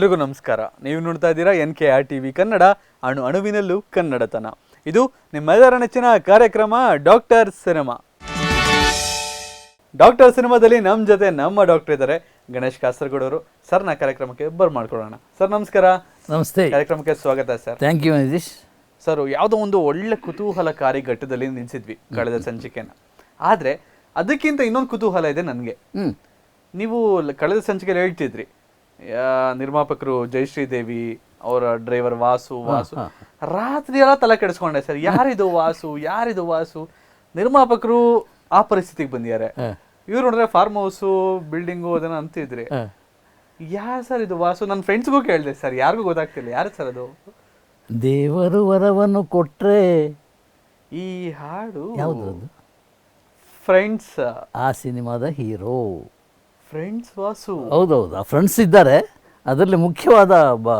ಎಲ್ರಿಗೂ ನಮಸ್ಕಾರ. ನೀವು ನೋಡ್ತಾ ಇದ್ದೀರಾ N K R TV Kannada ಅಣು ಅಣುವಿನಲ್ಲೂ ಕನ್ನಡತನ. ಇದು ನಿಮ್ಮೆಲ್ಲರ ನೆಚ್ಚಿನ ಕಾರ್ಯಕ್ರಮ ಡಾಕ್ಟರ್ ಸಿನಿಮಾ. ಡಾಕ್ಟರ್ ಸಿನಿಮಾದಲ್ಲಿ ನಮ್ಮ ಜೊತೆ ನಮ್ಮ ಡಾಕ್ಟರ್ ಇದ್ದಾರೆ ಗಣೇಶ್ ಕಾಸರಗೋಡ್ ಅವರು ಸರ್ ನಾ ಕಾರ್ಯಕ್ರಮಕ್ಕೆ ಬರ್ ಮಾಡ್ಕೊಳ್ಳೋಣ ಸರ್ ನಮಸ್ಕಾರ. ನಮಸ್ತೆ. ಕಾರ್ಯಕ್ರಮಕ್ಕೆ ಸ್ವಾಗತ sir. Thank you Nitish. Sir ಯಾವುದೋ ಒಂದು ಒಳ್ಳೆ ಕುತೂಹಲಕಾರಿ ಘಟ್ಟದಲ್ಲಿ ನಿಲ್ಸಿದ್ವಿ ಕಳೆದ ಸಂಚಿಕೆನ. ಆದ್ರೆ ಅದಕ್ಕಿಂತ ಇನ್ನೊಂದು ಕುತೂಹಲ ಇದೆ ನನಗೆ. ನೀವು ಕಳೆದ ಸಂಚಿಕೆಯಲ್ಲಿ ಹೇಳ್ತಿದ್ರಿ ನಿರ್ಮಾಪಕರು ಜಯಶ್ರೀ ದೇವಿ ಅವರ ಡ್ರೈವರ್ ವಾಸು ವಾಸು. ರಾತ್ರಿ ಎಲ್ಲ ತಲೆ ಕೆಡಿಸ್ಕೊಂಡೆ ಸರ್. ಯಾರಿದು ವಾಸು ಯಾರಿದು ವಾಸು? ನಿರ್ಮಾಪಕರು ಆ ಪರಿಸ್ಥಿತಿಗೆ ಬಂದಿದ್ದಾರೆ. ಇವ್ರು ನೋಡಿದ್ರೆ ಫಾರ್ಮ್ ಹೌಸು ಬಿಲ್ಡಿಂಗು ಅದನ್ನ ಅಂತಿದ್ರಿ. ಯಾರು ಸರ್ ಇದು ವಾಸು? ನನ್ನ ಫ್ರೆಂಡ್ಸ್ಗೂ ಕೇಳಿದೆ ಸರ್. ಯಾರಿಗೂ ಗೊತ್ತಾಗ್ತಿಲ್ಲ. ಯಾರು ಸರ್ ಅದು? ದೇವರು ವರವನ್ನು ಕೊಟ್ರೆ ಈ ಹಾಡು ಯಾವುದು ಫ್ರೆಂಡ್ಸ್ ಆ ಸಿನಿಮಾದ ಹೀರೋ. ಫ್ರೆಂಡ್ಸ್ ವಾಸು. ಹೌದೌದು ಆ ಫ್ರೆಂಡ್ಸ್ ಇದ್ದಾರೆ ಅದರಲ್ಲಿ ಮುಖ್ಯವಾದ ಬ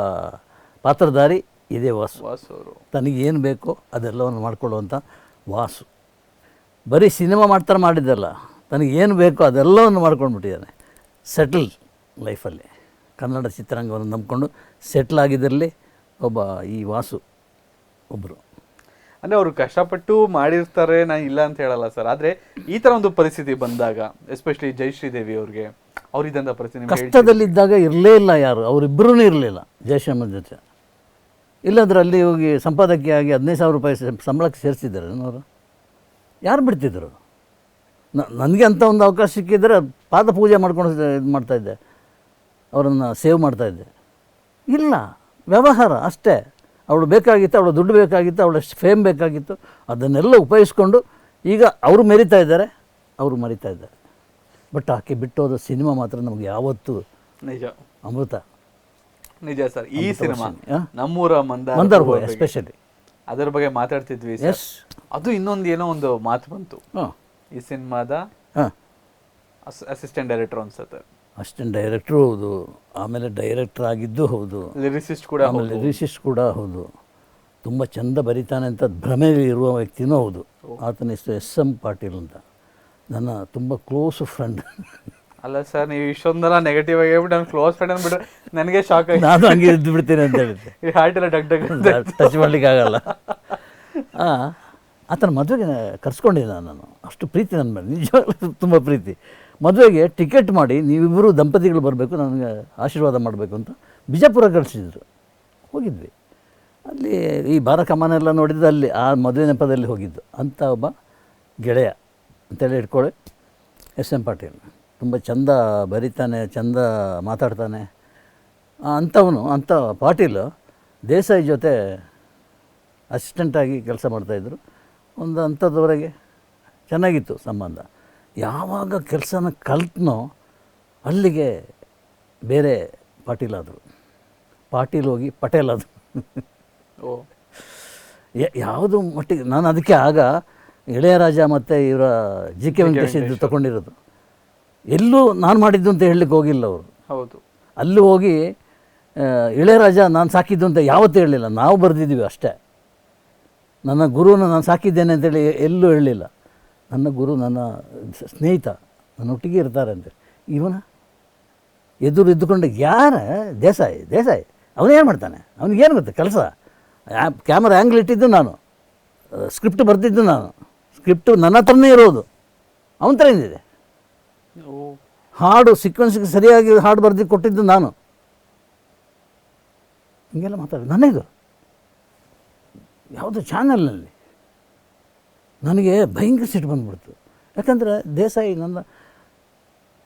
ಪಾತ್ರಧಾರಿ ಇದೇ ವಾಸು. ವಾಸು ಅವರು. ತನಗೇನು ಬೇಕೋ ಅದೆಲ್ಲವನ್ನು ಮಾಡಿಕೊಳ್ಳುವಂಥ ವಾಸು. ಬರೀ ಸಿನಿಮಾ ಮಾಡ್ತಾರೆ ಮಾಡಿದ್ದಲ್ಲ ತನಗೇನು ಬೇಕೋ ಅದೆಲ್ಲವನ್ನು ಮಾಡ್ಕೊಂಡ್ಬಿಟ್ಟಿದ್ದಾನೆ. ಸೆಟಲ್ ಲೈಫಲ್ಲಿ ಕನ್ನಡ ಚಿತ್ರರಂಗವನ್ನು ನಂಬಿಕೊಂಡು ಸೆಟ್ಲ್ ಆಗಿದ್ದರಲ್ಲಿ ಒಬ್ಬ ಈ ವಾಸು ಒಬ್ಬರು ಅಂದರೆ ಅವರು ಕಷ್ಟಪಟ್ಟು ಮಾಡಿರ್ತಾರೆ ನಾನು ಇಲ್ಲ ಅಂತ ಹೇಳಲ್ಲ ಸರ್. ಆದರೆ ಈ ಥರ ಒಂದು ಪರಿಸ್ಥಿತಿ ಬಂದಾಗ ಎಸ್ಪೆಷಲಿ ಜಯಶ್ರೀದೇವಿ ಅವ್ರಿಗೆ ಅವ್ರಿದ್ದಂತ ಪರಿಸ್ಥಿತಿ. ಕಷ್ಟದಲ್ಲಿದ್ದಾಗ ಇರಲೇ ಇಲ್ಲ ಯಾರು? ಅವರಿಬ್ಬರೂ ಇರಲಿಲ್ಲ ಜಯಶ್ರೀಮನ ಜೊತೆ. ಇಲ್ಲಾಂದ್ರೆ ಅಲ್ಲಿ ಹೋಗಿ ಸಂಪಾದಕಿಯಾಗಿ ಹದಿನೈದು ಸಾವಿರ ರೂಪಾಯಿ ಸಂಬಳಕ್ಕೆ ಸೇರಿಸಿದ್ದಾರೆ ಅವರು ಯಾರು ಬಿಡ್ತಿದ್ರು? ನನಗೆ ಅಂಥ ಒಂದು ಅವಕಾಶ ಸಿಕ್ಕಿದ್ರೆ ಪಾದ ಪೂಜೆ ಮಾಡ್ಕೊಂಡು ಇದು ಮಾಡ್ತಾಯಿದ್ದೆ ಅವರನ್ನು ಸೇವ್ ಮಾಡ್ತಾಯಿದ್ದೆ ಇಲ್ಲ, ವ್ಯವಹಾರ ಅಷ್ಟೇ. ಅವಳು ಬೇಕಾಗಿತ್ತು, ಅವಳು ದುಡ್ಡು ಬೇಕಾಗಿತ್ತು, ಅವಳ ಫೇಮ್ ಬೇಕಾಗಿತ್ತು. ಅದನ್ನೆಲ್ಲ ಉಪಯೋಗಿಸ್ಕೊಂಡು ಈಗ ಅವರು ಮೆರಿತಾ ಇದ್ದಾರೆ, ಅವರು ಮರಿತಾ ಇದ್ದಾರೆ. ಬಟ್ ಆಕೆ ಬಿಟ್ಟೋದ ಸಿನಿಮಾ ಮಾತ್ರ ನಮಗೆ ಯಾವತ್ತು ನಿಜ. ಅಮೃತ. ನಿಜ ಸರ್ ಈ ಸಿನಿಮಾ? ನಮ್ಮೂರ ಮಂದಾರ ಎಸ್ಪೆಷಲಿ ಅದರ ಬಗ್ಗೆ ಮಾತಾಡ್ತಿದ್ವಿ ಎಸ್ ಅದು ಇನ್ನೊಂದು ಏನೋ ಒಂದು ಮಾತು ಬಂತು. ಈ ಸಿನಿಮಾದ ಅಸಿಸ್ಟೆಂಟ್ ಡೈರೆಕ್ಟರ್ ಅನ್ಸುತ್ತೆ. ಅಸಿಸ್ಟೆಂಟ್ ಡೈರೆಕ್ಟ್ರು ಹೌದು ಆಮೇಲೆ ಡೈರೆಕ್ಟರ್ ಆಗಿದ್ದು ಹೌದು ಲಿರಿಸಿಸ್ಟ್ ಕೂಡ ಆಮೇಲೆ ಲಿರಿಸಿಸ್ಟ್ ಕೂಡ ಹೌದು. ತುಂಬ ಚಂದ ಬರಿತಾನೆ ಅಂತ ಭ್ರಮೆಯಲ್ಲಿ ಇರುವ ವ್ಯಕ್ತಿನೂ ಹೌದು. ಆತನ ಹೆಸರು ಎಸ್ ಎಂ ಪಾಟೀಲ್ ಅಂತ. ನನ್ನ ತುಂಬ ಕ್ಲೋಸ್ ಫ್ರೆಂಡ್ ಅಲ್ಲ ಸರ್ ನೀವು ಇಷ್ಟೊಂದೆಲ್ಲ ನೆಗೆಟಿವ್ ಆಗಿ ಹೇಳ್ಬಿಟ್ಟು ನನ್ನ ಕ್ಲೋಸ್ ಫ್ರೆಂಡ್ ಅಂದ್ಬಿಟ್ರೆ ನನಗೆ ಶಾಕ್ ಆಗಿ ನಾನು ಹಂಗೆ ಇದ್ದು ಬಿಡ್ತೀನಿ ಅಂತ ಹೇಳಿದ್ದೆ. ಈ ಹಾರ್ಟ್ ಎಲ್ಲ ಡಗ್ ಡಗ್ ಅಂತ. ಟಚ್ ಮಾಡಲಿಕ್ಕಾಗಲ್ಲ ಆತನ ಮದುವೆಗೆ ಕರ್ಸ್ಕೊಂಡಿಲ್ಲ ನಾನು. ಅಷ್ಟು ಪ್ರೀತಿ ನನ್ನ ಮೇಲೆ. ನಿಜವಾಗ್ಲೂ ತುಂಬ ಪ್ರೀತಿ. ಮದುವೆಗೆ ಟಿಕೆಟ್ ಮಾಡಿ ನೀವಿಬ್ಬರು ದಂಪತಿಗಳು ಬರಬೇಕು ನನಗೆ ಆಶೀರ್ವಾದ ಮಾಡಬೇಕು ಅಂತ ಬಿಜಾಪುರ ಕಳಿಸಿದ್ರು ಹೋಗಿದ್ವಿ. ಅಲ್ಲಿ ಈ ಬಾರ ಕಮಾನೆಲ್ಲ ನೋಡಿದ್ದು ಅಲ್ಲಿ ಆ ಮದುವೆ ನೆಪದಲ್ಲಿ ಹೋಗಿದ್ದು. ಅಂಥ ಒಬ್ಬ ಗೆಳೆಯ. ಅಂತೇಳಿ ಇಟ್ಕೊಳ್ಳಿ ಎಸ್ ಎಂ ಪಾಟೀಲ್. ತುಂಬ ಚಂದ ಬರಿತಾನೆ ಚಂದ ಮಾತಾಡ್ತಾನೆ. ಅಂಥವನು ಅಂಥ ಪಾಟೀಲ್ ದೇಸಾಯಿ ಜೊತೆ ಅಸಿಸ್ಟೆಂಟಾಗಿ ಕೆಲಸ ಮಾಡ್ತಾಯಿದ್ರು ಒಂದು ಅಂಥದ್ದವರೆಗೆ ಚೆನ್ನಾಗಿತ್ತು ಸಂಬಂಧ. ಯಾವಾಗ ಕೆಲಸನ ಕಲ್ತ್ನೋ ಅಲ್ಲಿಗೆ ಬೇರೆ ಪಾಟೀಲ್ ಆದರು. ಪಾಟೀಲ್ ಹೋಗಿ ಪಟೇಲ್ ಆದರು. ಯಾವುದು ಮಟ್ಟಿಗೆ ನಾನು ಅದಕ್ಕೆ ಆಗ ಇಳೆಯರಾಜ ಮತ್ತು ಇವರ ಜಿ ಕೆ ವೆಂಕಟೇಶ್ ಇದು ತಗೊಂಡಿರೋದು. ಎಲ್ಲೂ ನಾನು ಮಾಡಿದ್ದು ಅಂತ ಹೇಳಲಿಕ್ಕೆ ಹೋಗಿಲ್ಲ ಅವರು. ಹೌದು. ಅಲ್ಲಿ ಹೋಗಿ ಇಳೆಯರಾಜ ನಾನು ಸಾಕಿದ್ದು ಅಂತ ಯಾವತ್ತೂ ಹೇಳಲಿಲ್ಲ. ನಾವು ಬರೆದಿದ್ದೀವಿ ಅಷ್ಟೇ. ನನ್ನ ಗುರುವನ್ನು ನಾನು ಸಾಕಿದ್ದೇನೆ ಅಂತೇಳಿ ಎಲ್ಲೂ ಹೇಳಲಿಲ್ಲ. ನನ್ನ ಗುರು ನನ್ನ ಸ್ನೇಹಿತ ನನ್ನೊಟ್ಟಿಗೆ ಇರ್ತಾರೆ ಅಂತೇಳಿ ಇವನ ಎದುರು ಇದ್ದುಕೊಂಡು ಯಾರ? ದೇಸಾಯಿ ದೇಸಾಯಿ. ಅವನೇನು ಮಾಡ್ತಾನೆ? ಅವನಿಗೇನು ಗೊತ್ತೆ? ಕೆಲಸ. ಕ್ಯಾಮ್ರಾ ಆ್ಯಂಗ್ಲ್ ಇಟ್ಟಿದ್ದು ನಾನು. ಸ್ಕ್ರಿಪ್ಟ್ ಬರೆದಿದ್ದು ನಾನು. ಸ್ಕ್ರಿಪ್ಟು ನನ್ನ ಹತ್ರನೇ ಇರೋದು. ಅವನ ಥರ ಏನಿದೆ? ಹಾಡು ಸೀಕ್ವೆನ್ಸ್ಗೆ ಸರಿಯಾಗಿ ಹಾಡು ಬರೆದು ಕೊಟ್ಟಿದ್ದು ನಾನು. ಹಿಂಗೆಲ್ಲ ಮಾತಾಡೋದು ನನಗೆ ಯಾವುದು ಚಾನಲ್ನಲ್ಲಿ ನನಗೆ ಭಯಂಕರ ಸಿಟ್ಟು ಬಂದ್ಬಿಡ್ತು. ಯಾಕಂದರೆ ದೇಸಾಯಿ ನನ್ನ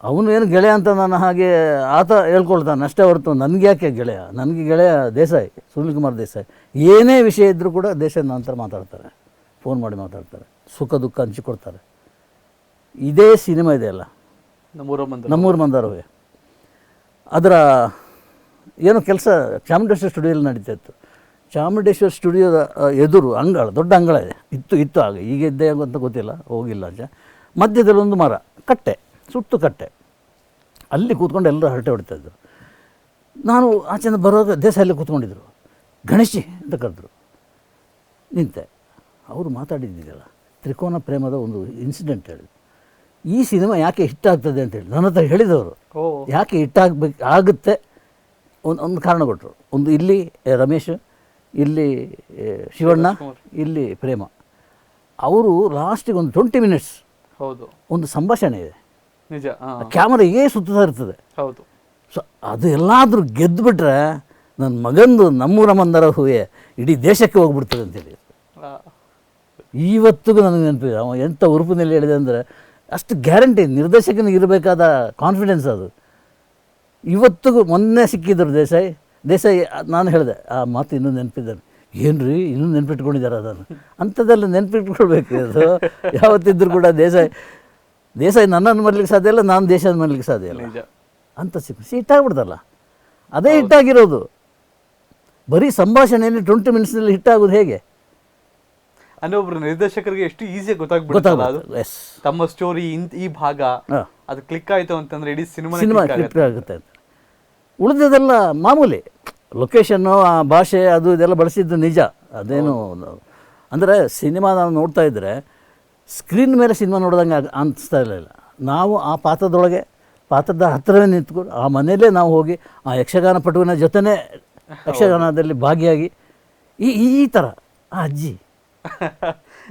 ಅವನು ಏನು ಗೆಳೆಯ ಅಂತ ನಾನು ಹಾಗೆ ಆತ ಹೇಳ್ಕೊಳ್ತಾನೆ. ಅಷ್ಟೇ ಹೊರತು ನನಗೆ ಯಾಕೆ ಗೆಳೆಯ? ನನಗೆ ಗೆಳೆಯ ದೇಸಾಯಿ ಸುನಿಲ್ ಕುಮಾರ್ ದೇಸಾಯಿ. ಏನೇ ವಿಷಯ ಇದ್ದರೂ ಕೂಡ ದೇಸಾಯಿ ನಂತರ ಮಾತಾಡ್ತಾರೆ. ಫೋನ್ ಮಾಡಿ ಮಾತಾಡ್ತಾರೆ. ಸುಖ ದುಃಖ ಹಂಚಿಕೊಡ್ತಾರೆ. ಇದೇ ಸಿನಿಮಾ ಇದೆಯಲ್ಲ ನಮ್ಮೂರ ಮಂದ ನಮ್ಮೂರು ಮಂದಾರವೇ. ಅದರ ಏನು ಕೆಲಸ ಚಾಮುಂಡೇಶ್ವರ ಸ್ಟುಡಿಯೋಲಿ ನಡೀತಾ ಇತ್ತು. ಚಾಮುಂಡೇಶ್ವರ ಸ್ಟುಡಿಯೋದ ಎದುರು ಅಂಗಳ ದೊಡ್ಡ ಅಂಗಳ ಇದೆ. ಇತ್ತು ಇತ್ತು ಆಗ ಈಗ ಇದ್ದೇ ಅಂತ ಗೊತ್ತಿಲ್ಲ ಹೋಗಿಲ್ಲ ಆಚೆ ಮಧ್ಯದಲ್ಲಿ ಒಂದು ಮರ ಕಟ್ಟೆ ಸುಟ್ಟು ಕಟ್ಟೆ. ಅಲ್ಲಿ ಕೂತ್ಕೊಂಡು ಎಲ್ಲರೂ ಹರಟೆ ಹೊಡಿತಾಯಿದ್ರು ನಾನು ಆಚೆಯಿಂದ ದೇಶ ಅಲ್ಲಿ ಕೂತ್ಕೊಂಡಿದ್ರು. ಗಣೇಶಿ ಅಂತ ಕರೆದ್ರು. ನಿಂತೆ. ಅವರು ಮಾತಾಡಿದ್ದಿಲ್ಲ ತ್ರಿಕೋನ ಪ್ರೇಮದ ಒಂದು ಇನ್ಸಿಡೆಂಟ್ ಹೇಳಿ ಈ ಸಿನಿಮಾ ಯಾಕೆ ಹಿಟ್ ಆಗ್ತದೆ ಅಂತೇಳಿ ನನ್ನ ಹತ್ರ ಹೇಳಿದವರು. ಯಾಕೆ ಹಿಟ್ ಆಗ್ಬೇಕು ಆಗುತ್ತೆ? ಒಂದು ಒಂದು ಕಾರಣ ಕೊಟ್ಟರು ಒಂದು ಇಲ್ಲಿ ರಮೇಶ್ ಇಲ್ಲಿ ಶಿವಣ್ಣ ಇಲ್ಲಿ ಪ್ರೇಮ. ಅವರು ಲಾಸ್ಟಿಗೆ ಒಂದು ಟ್ವೆಂಟಿ ಮಿನಿಟ್ಸ್ ಹೌದು. ಒಂದು ಸಂಭಾಷಣೆ ಇದೆ. ನಿಜ ಕ್ಯಾಮರಾ ಏ ಸುತ್ತಾ ಇರ್ತದೆ. ಹೌದು. ಸೊ ಅದು ಎಲ್ಲಾದರೂ ಗೆದ್ದುಬಿಟ್ರೆ ನನ್ನ ಮಗಂದು ನಮ್ಮೂರ ಮಂದರ ಹೂವೆ ಇಡೀ ದೇಶಕ್ಕೆ ಹೋಗ್ಬಿಡ್ತದೆ ಅಂತೇಳಿ ಇವತ್ತಿಗೂ ನನಗೆ ನೆನಪಿದೆ. ಅವ ಎಂಥ ಉರುಪಿನಲ್ಲಿ ಹೇಳಿದೆ ಅಂದರೆ ಅಷ್ಟು ಗ್ಯಾರಂಟಿ ನಿರ್ದೇಶಕನಿಗೆ ಇರಬೇಕಾದ ಕಾನ್ಫಿಡೆನ್ಸ್ ಅದು. ಇವತ್ತಿಗೂ ಮೊನ್ನೆ ಸಿಕ್ಕಿದ್ರು ದೇಸಾಯಿ. ದೇಸಾಯಿ ನಾನು ಹೇಳಿದೆ ಆ ಮಾತು ಇನ್ನೂ ನೆನಪಿದ್ದಾನೆ. ಏನು ರೀ ಇನ್ನೂ ನೆನಪಿಟ್ಕೊಂಡಿದ್ದಾರೆ ಅದನ್ನು? ಅಂಥದ್ದೆಲ್ಲ ನೆನಪಿಟ್ಕೊಳ್ಬೇಕು. ಅದು ಯಾವತ್ತಿದ್ದರೂ ಕೂಡ ದೇಸಾಯಿ. ದೇಸಾಯಿ ನನ್ನನ್ನು ಮರಲಿಕ್ಕೆ ಸಾಧ್ಯ ಇಲ್ಲ ನಾನು ದೇಶದ ಮರಲಿಕ್ಕೆ ಸಾಧ್ಯ ಇಲ್ಲ. ಅಂತ ಸಿಕ್ಕ. ಹಿಟ್ಟಾಗ್ಬಿಡ್ತಲ್ಲ. ಅದೇ ಹಿಟ್ಟಾಗಿರೋದು. ಬರೀ ಸಂಭಾಷಣೆಯಲ್ಲಿ ಟ್ವೆಂಟಿ ಮಿನಿಟ್ಸ್ನಲ್ಲಿ ಹಿಟ್ಟಾಗೋದು ಹೇಗೆ? ಅಂದ್ರೆ ಒಬ್ರು ನಿರ್ದೇಶಕರಿಗೆ ಎಷ್ಟು ಈಸಿಯಾಗಿ ಗೊತ್ತಾಗ್ಬಿಡುತ್ತಲ್ಲ ಅದು. ಎಸ್ ತಮ್ಮ ಸ್ಟೋರಿ ಈ ಭಾಗ ಅದು ಕ್ಲಿಕ್ ಆಯ್ತು ಅಂತಂದ್ರೆ ಇಡೀ ಸಿನಿಮಾ ಸಿನಿಮಾ ಕ್ಲಿಕ್ ಆಗುತ್ತೆ. ಅಂತ. ಉಳಿದಿದ್ದೆಲ್ಲ ಮಾಮೂಲಿ ಲೊಕೇಶನ್ನು ಆ ಭಾಷೆ ಅದು ಇದೆಲ್ಲ ಬಳಸಿದ್ದು ನಿಜ. ಅದೇನು ಅಂದರೆ ಸಿನಿಮಾ ನಾವು ನೋಡ್ತಾ ಇದ್ದರೆ ಸ್ಕ್ರೀನ್ ಮೇಲೆ ಸಿನಿಮಾ ನೋಡ್ದಂಗೆ ಅನಿಸ್ತಾ ಇರಲಿಲ್ಲ. ನಾವು ಆ ಪಾತ್ರದೊಳಗೆ ಪಾತ್ರದ ಹತ್ತಿರವೇ ನಿಂತ್ಕೊಂಡು ಆ ಮನೆಯಲ್ಲೇ ನಾವು ಹೋಗಿ ಆ ಯಕ್ಷಗಾನ ಪಟುವಿನ ಜೊತೆನೇ ಯಕ್ಷಗಾನದಲ್ಲಿ ಭಾಗಿಯಾಗಿ ಈ ಈ ಥರ ಆ ಅಜ್ಜಿ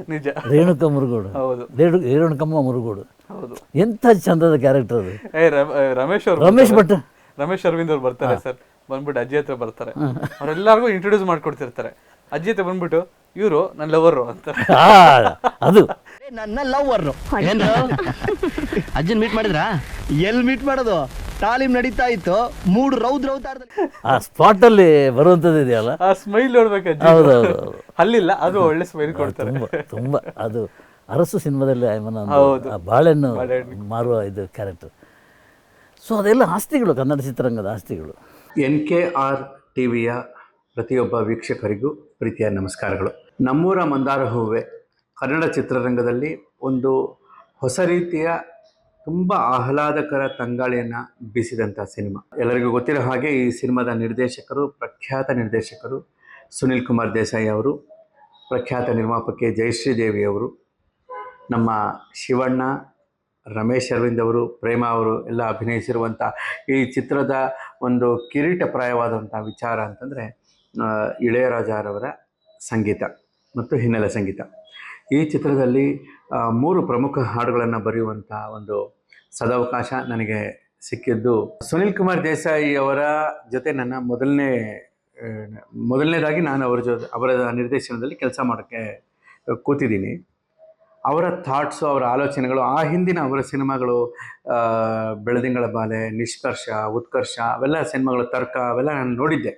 ನಿಜ. ರೇಣುಕ ಮುರುಗೋಡು. ಹೌದು. ರೇಣು ರೇಣುಕಮ್ಮ ಮುರುಗೋಡು. ಹೌದು. ಎಂಥ ಚಂದದ ಕ್ಯಾರೆಕ್ಟರ್ ಅದು. ಏ ರಮ್- ಏ, ರಮೇಶ್ ಅವರು ರಮೇಶ್. ಭಟ್. ರಮೇಶ್ ಅರವಿಂದ್ ಅವ್ರು ಬರ್ತಾರೆ ಸರ್. ಬಂದ್ಬಿಟ್ಟು ಅಜ್ಜಿ ಹತ್ರ ಬರ್ತಾರೆ. ಅವರೆಲ್ಲರಿಗೂ ಇಂಟ್ರೊಡ್ಯೂಸ್ ಮಾಡ್ಕೊಡ್ತಿರ್ತಾರೆ. ಅಜ್ಜಿ ಹತ್ರ ಬಂದ್ಬಿಟ್ಟು ಇವರು ನನ್ನ ಲವರು ಅಂತ ಅದು. ನನ್ನ ಲವ್ವರ್ ಅಜ್ಜನ್ ಮೀಟ್ ಮಾಡಿದ್ರಾ? ಎಲ್ಲಿ ಮೀಟ್ ಮಾಡೋದು? ತಾಲೀಮ್ ನಡೀತಾ ಇತ್ತು. ಮೂರು ರೌದ್ ಆ ಆ ಸ್ಪಾಟಲ್ಲಿ ಬರುವಂತದ್ದು ಇದೆಯಲ್ಲ? ಆ ಸ್ಮೈಲ್ ನೋಡ್ಬೇಕು. ಅಲ್ಲಿಲ್ಲ ಅದು ಒಳ್ಳೆ ಸ್ಮೈಲ್ ಕೊಡ್ತಾರೆ. ತುಂಬಾ ತುಂಬ ಅದು ಅರಸು ಸಿನಿಮಾದಲ್ಲಿ ಬಾಳೆಹಣ್ಣು ಮಾರುವ ಇದು ಕ್ಯಾರೆಕ್ಟರ್ ಸೊ ಅದೆಲ್ಲ ಆಸ್ತಿಗಳು ಕನ್ನಡ ಚಿತ್ರರಂಗದ ಆಸ್ತಿಗಳು. ಎನ್ ಕೆ ಆರ್ ಟಿ ವಿಯ ಪ್ರತಿಯೊಬ್ಬ ವೀಕ್ಷಕರಿಗೂ ಪ್ರೀತಿಯ ನಮಸ್ಕಾರಗಳು. ನಮ್ಮೂರ ಮಂದಾರ ಹೂವೆ ಕನ್ನಡ ಚಿತ್ರರಂಗದಲ್ಲಿ ಒಂದು ಹೊಸ ರೀತಿಯ ತುಂಬ ಆಹ್ಲಾದಕರ ತಂಗಾಳಿಯನ್ನು ಬೀಸಿದಂಥ ಸಿನಿಮಾ. ಎಲ್ಲರಿಗೂ ಗೊತ್ತಿರೋ ಹಾಗೆ ಈ ಸಿನಿಮಾದ ನಿರ್ದೇಶಕರು, ಪ್ರಖ್ಯಾತ ನಿರ್ದೇಶಕರು ಸುನಿಲ್ ಕುಮಾರ್ ದೇಸಾಯಿ ಅವರು, ಪ್ರಖ್ಯಾತ ನಿರ್ಮಾಪಕಿ ಜಯಶ್ರೀ ದೇವಿ ಅವರು, ನಮ್ಮ ಶಿವಣ್ಣ, ರಮೇಶ್ ಅರವಿಂದ್ ಅವರು, ಪ್ರೇಮ ಅವರು ಎಲ್ಲ ಅಭಿನಯಿಸಿರುವಂಥ ಈ ಚಿತ್ರದ ಒಂದು ಕಿರೀಟಪ್ರಾಯವಾದಂಥ ವಿಚಾರ ಅಂತಂದರೆ ಇಳೆಯರಾಜರವರ ಸಂಗೀತ ಮತ್ತು ಹಿನ್ನೆಲೆ ಸಂಗೀತ. ಈ ಚಿತ್ರದಲ್ಲಿ ಮೂರು ಪ್ರಮುಖ ಹಾಡುಗಳನ್ನು ಬರೆಯುವಂಥ ಒಂದು ಸದಾವಕಾಶ ನನಗೆ ಸಿಕ್ಕಿದ್ದು. ಸುನಿಲ್ ಕುಮಾರ್ ದೇಸಾಯಿ ಅವರ ಜೊತೆ ನನ್ನ ಮೊದಲನೇ ಮೊದಲನೇದಾಗಿ ನಾನು ಅವರ ಜೊತೆ ಅವರ ನಿರ್ದೇಶನದಲ್ಲಿ ಕೆಲಸ ಮಾಡೋಕ್ಕೆ ಕೂತಿದ್ದೀನಿ. ಅವರ ಥಾಟ್ಸು ಅವರ ಆಲೋಚನೆಗಳು, ಆ ಹಿಂದಿನ ಅವರ ಸಿನಿಮಾಗಳು ಬೆಳದಿಂಗಳ ಬಾಲೆ, ನಿಷ್ಕರ್ಷ, ಉತ್ಕರ್ಷ, ಅವೆಲ್ಲ ಸಿನಿಮಾಗಳು ತರ್ಕ ಅವೆಲ್ಲ ನಾನು ನೋಡಿದ್ದೆ.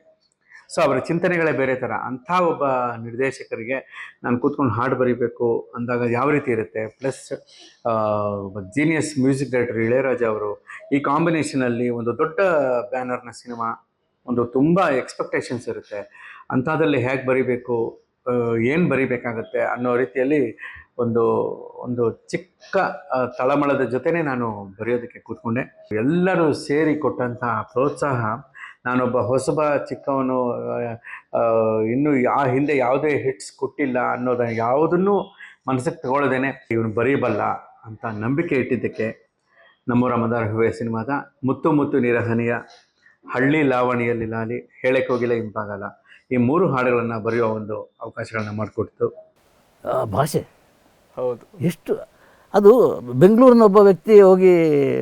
ಸೊ ಅವರ ಚಿಂತನೆಗಳೇ ಬೇರೆ ಥರ ಅಂಥ ಒಬ್ಬ ನಿರ್ದೇಶಕರಿಗೆ ನಾನು ಕೂತ್ಕೊಂಡು ಹಾಡು ಬರೀಬೇಕು ಅಂದಾಗ ಯಾವ ರೀತಿ ಇರುತ್ತೆ? Plus genius music director Ilaiyaraaja ಅವರು ಈ ಕಾಂಬಿನೇಷನಲ್ಲಿ ಒಂದು ದೊಡ್ಡ ಬ್ಯಾನರ್ನ ಸಿನಿಮಾ ಒಂದು ತುಂಬ ಎಕ್ಸ್ಪೆಕ್ಟೇಷನ್ಸ್ ಇರುತ್ತೆ. ಅಂಥದ್ರಲ್ಲಿ ಹೇಗೆ ಬರೀಬೇಕು? ಏನು ಬರೀಬೇಕಾಗತ್ತೆ ಅನ್ನೋ ರೀತಿಯಲ್ಲಿ ಒಂದು ಒಂದು ಚಿಕ್ಕ ತಳಮಳದ ಜೊತೆನೇ ನಾನು ಬರೆಯೋದಕ್ಕೆ ಕೂತ್ಕೊಂಡೆ. ಎಲ್ಲರೂ ಸೇರಿ ಕೊಟ್ಟಂತಹ ಪ್ರೋತ್ಸಾಹ ನಾನೊಬ್ಬ ಹೊಸಬ ಚಿಕ್ಕವನು ಇನ್ನೂ ಆ ಹಿಂದೆ ಯಾವುದೇ ಹಿಟ್ಸ್ ಕೊಟ್ಟಿಲ್ಲ ಅನ್ನೋದನ್ನ ಯಾವುದನ್ನು ಮನಸ್ಸಿಗೆ ತಗೊಳ್ಳೋದೇನೆ ಇವನು ಬರೀಬಲ್ಲ ಅಂತ ನಂಬಿಕೆ ಇಟ್ಟಿದ್ದಕ್ಕೆ ನಮ್ಮೂರ ರಮದಾರ್ ಹೂವೆ ಸಿನಿಮಾದ ಮುತ್ತು ಮುತ್ತು ನಿರಹನಿಯ ಹಳ್ಳಿ ಲಾವಣಿಯಲ್ಲಿ ಲಾಲಿ ಹೇಳಕ್ಕೆ ಹೋಗಿಲ್ಲ ಇಂಪಾಗಲ್ಲ ಈ ಮೂರು ಹಾಡುಗಳನ್ನು ಬರೆಯುವ ಒಂದು ಅವಕಾಶಗಳನ್ನ ಮಾಡಿಕೊಡ್ತು. ಭಾಷೆ. ಹೌದು. ಎಷ್ಟು ಅದು ಬೆಂಗಳೂರಿನ ಒಬ್ಬ ವ್ಯಕ್ತಿ ಹೋಗಿ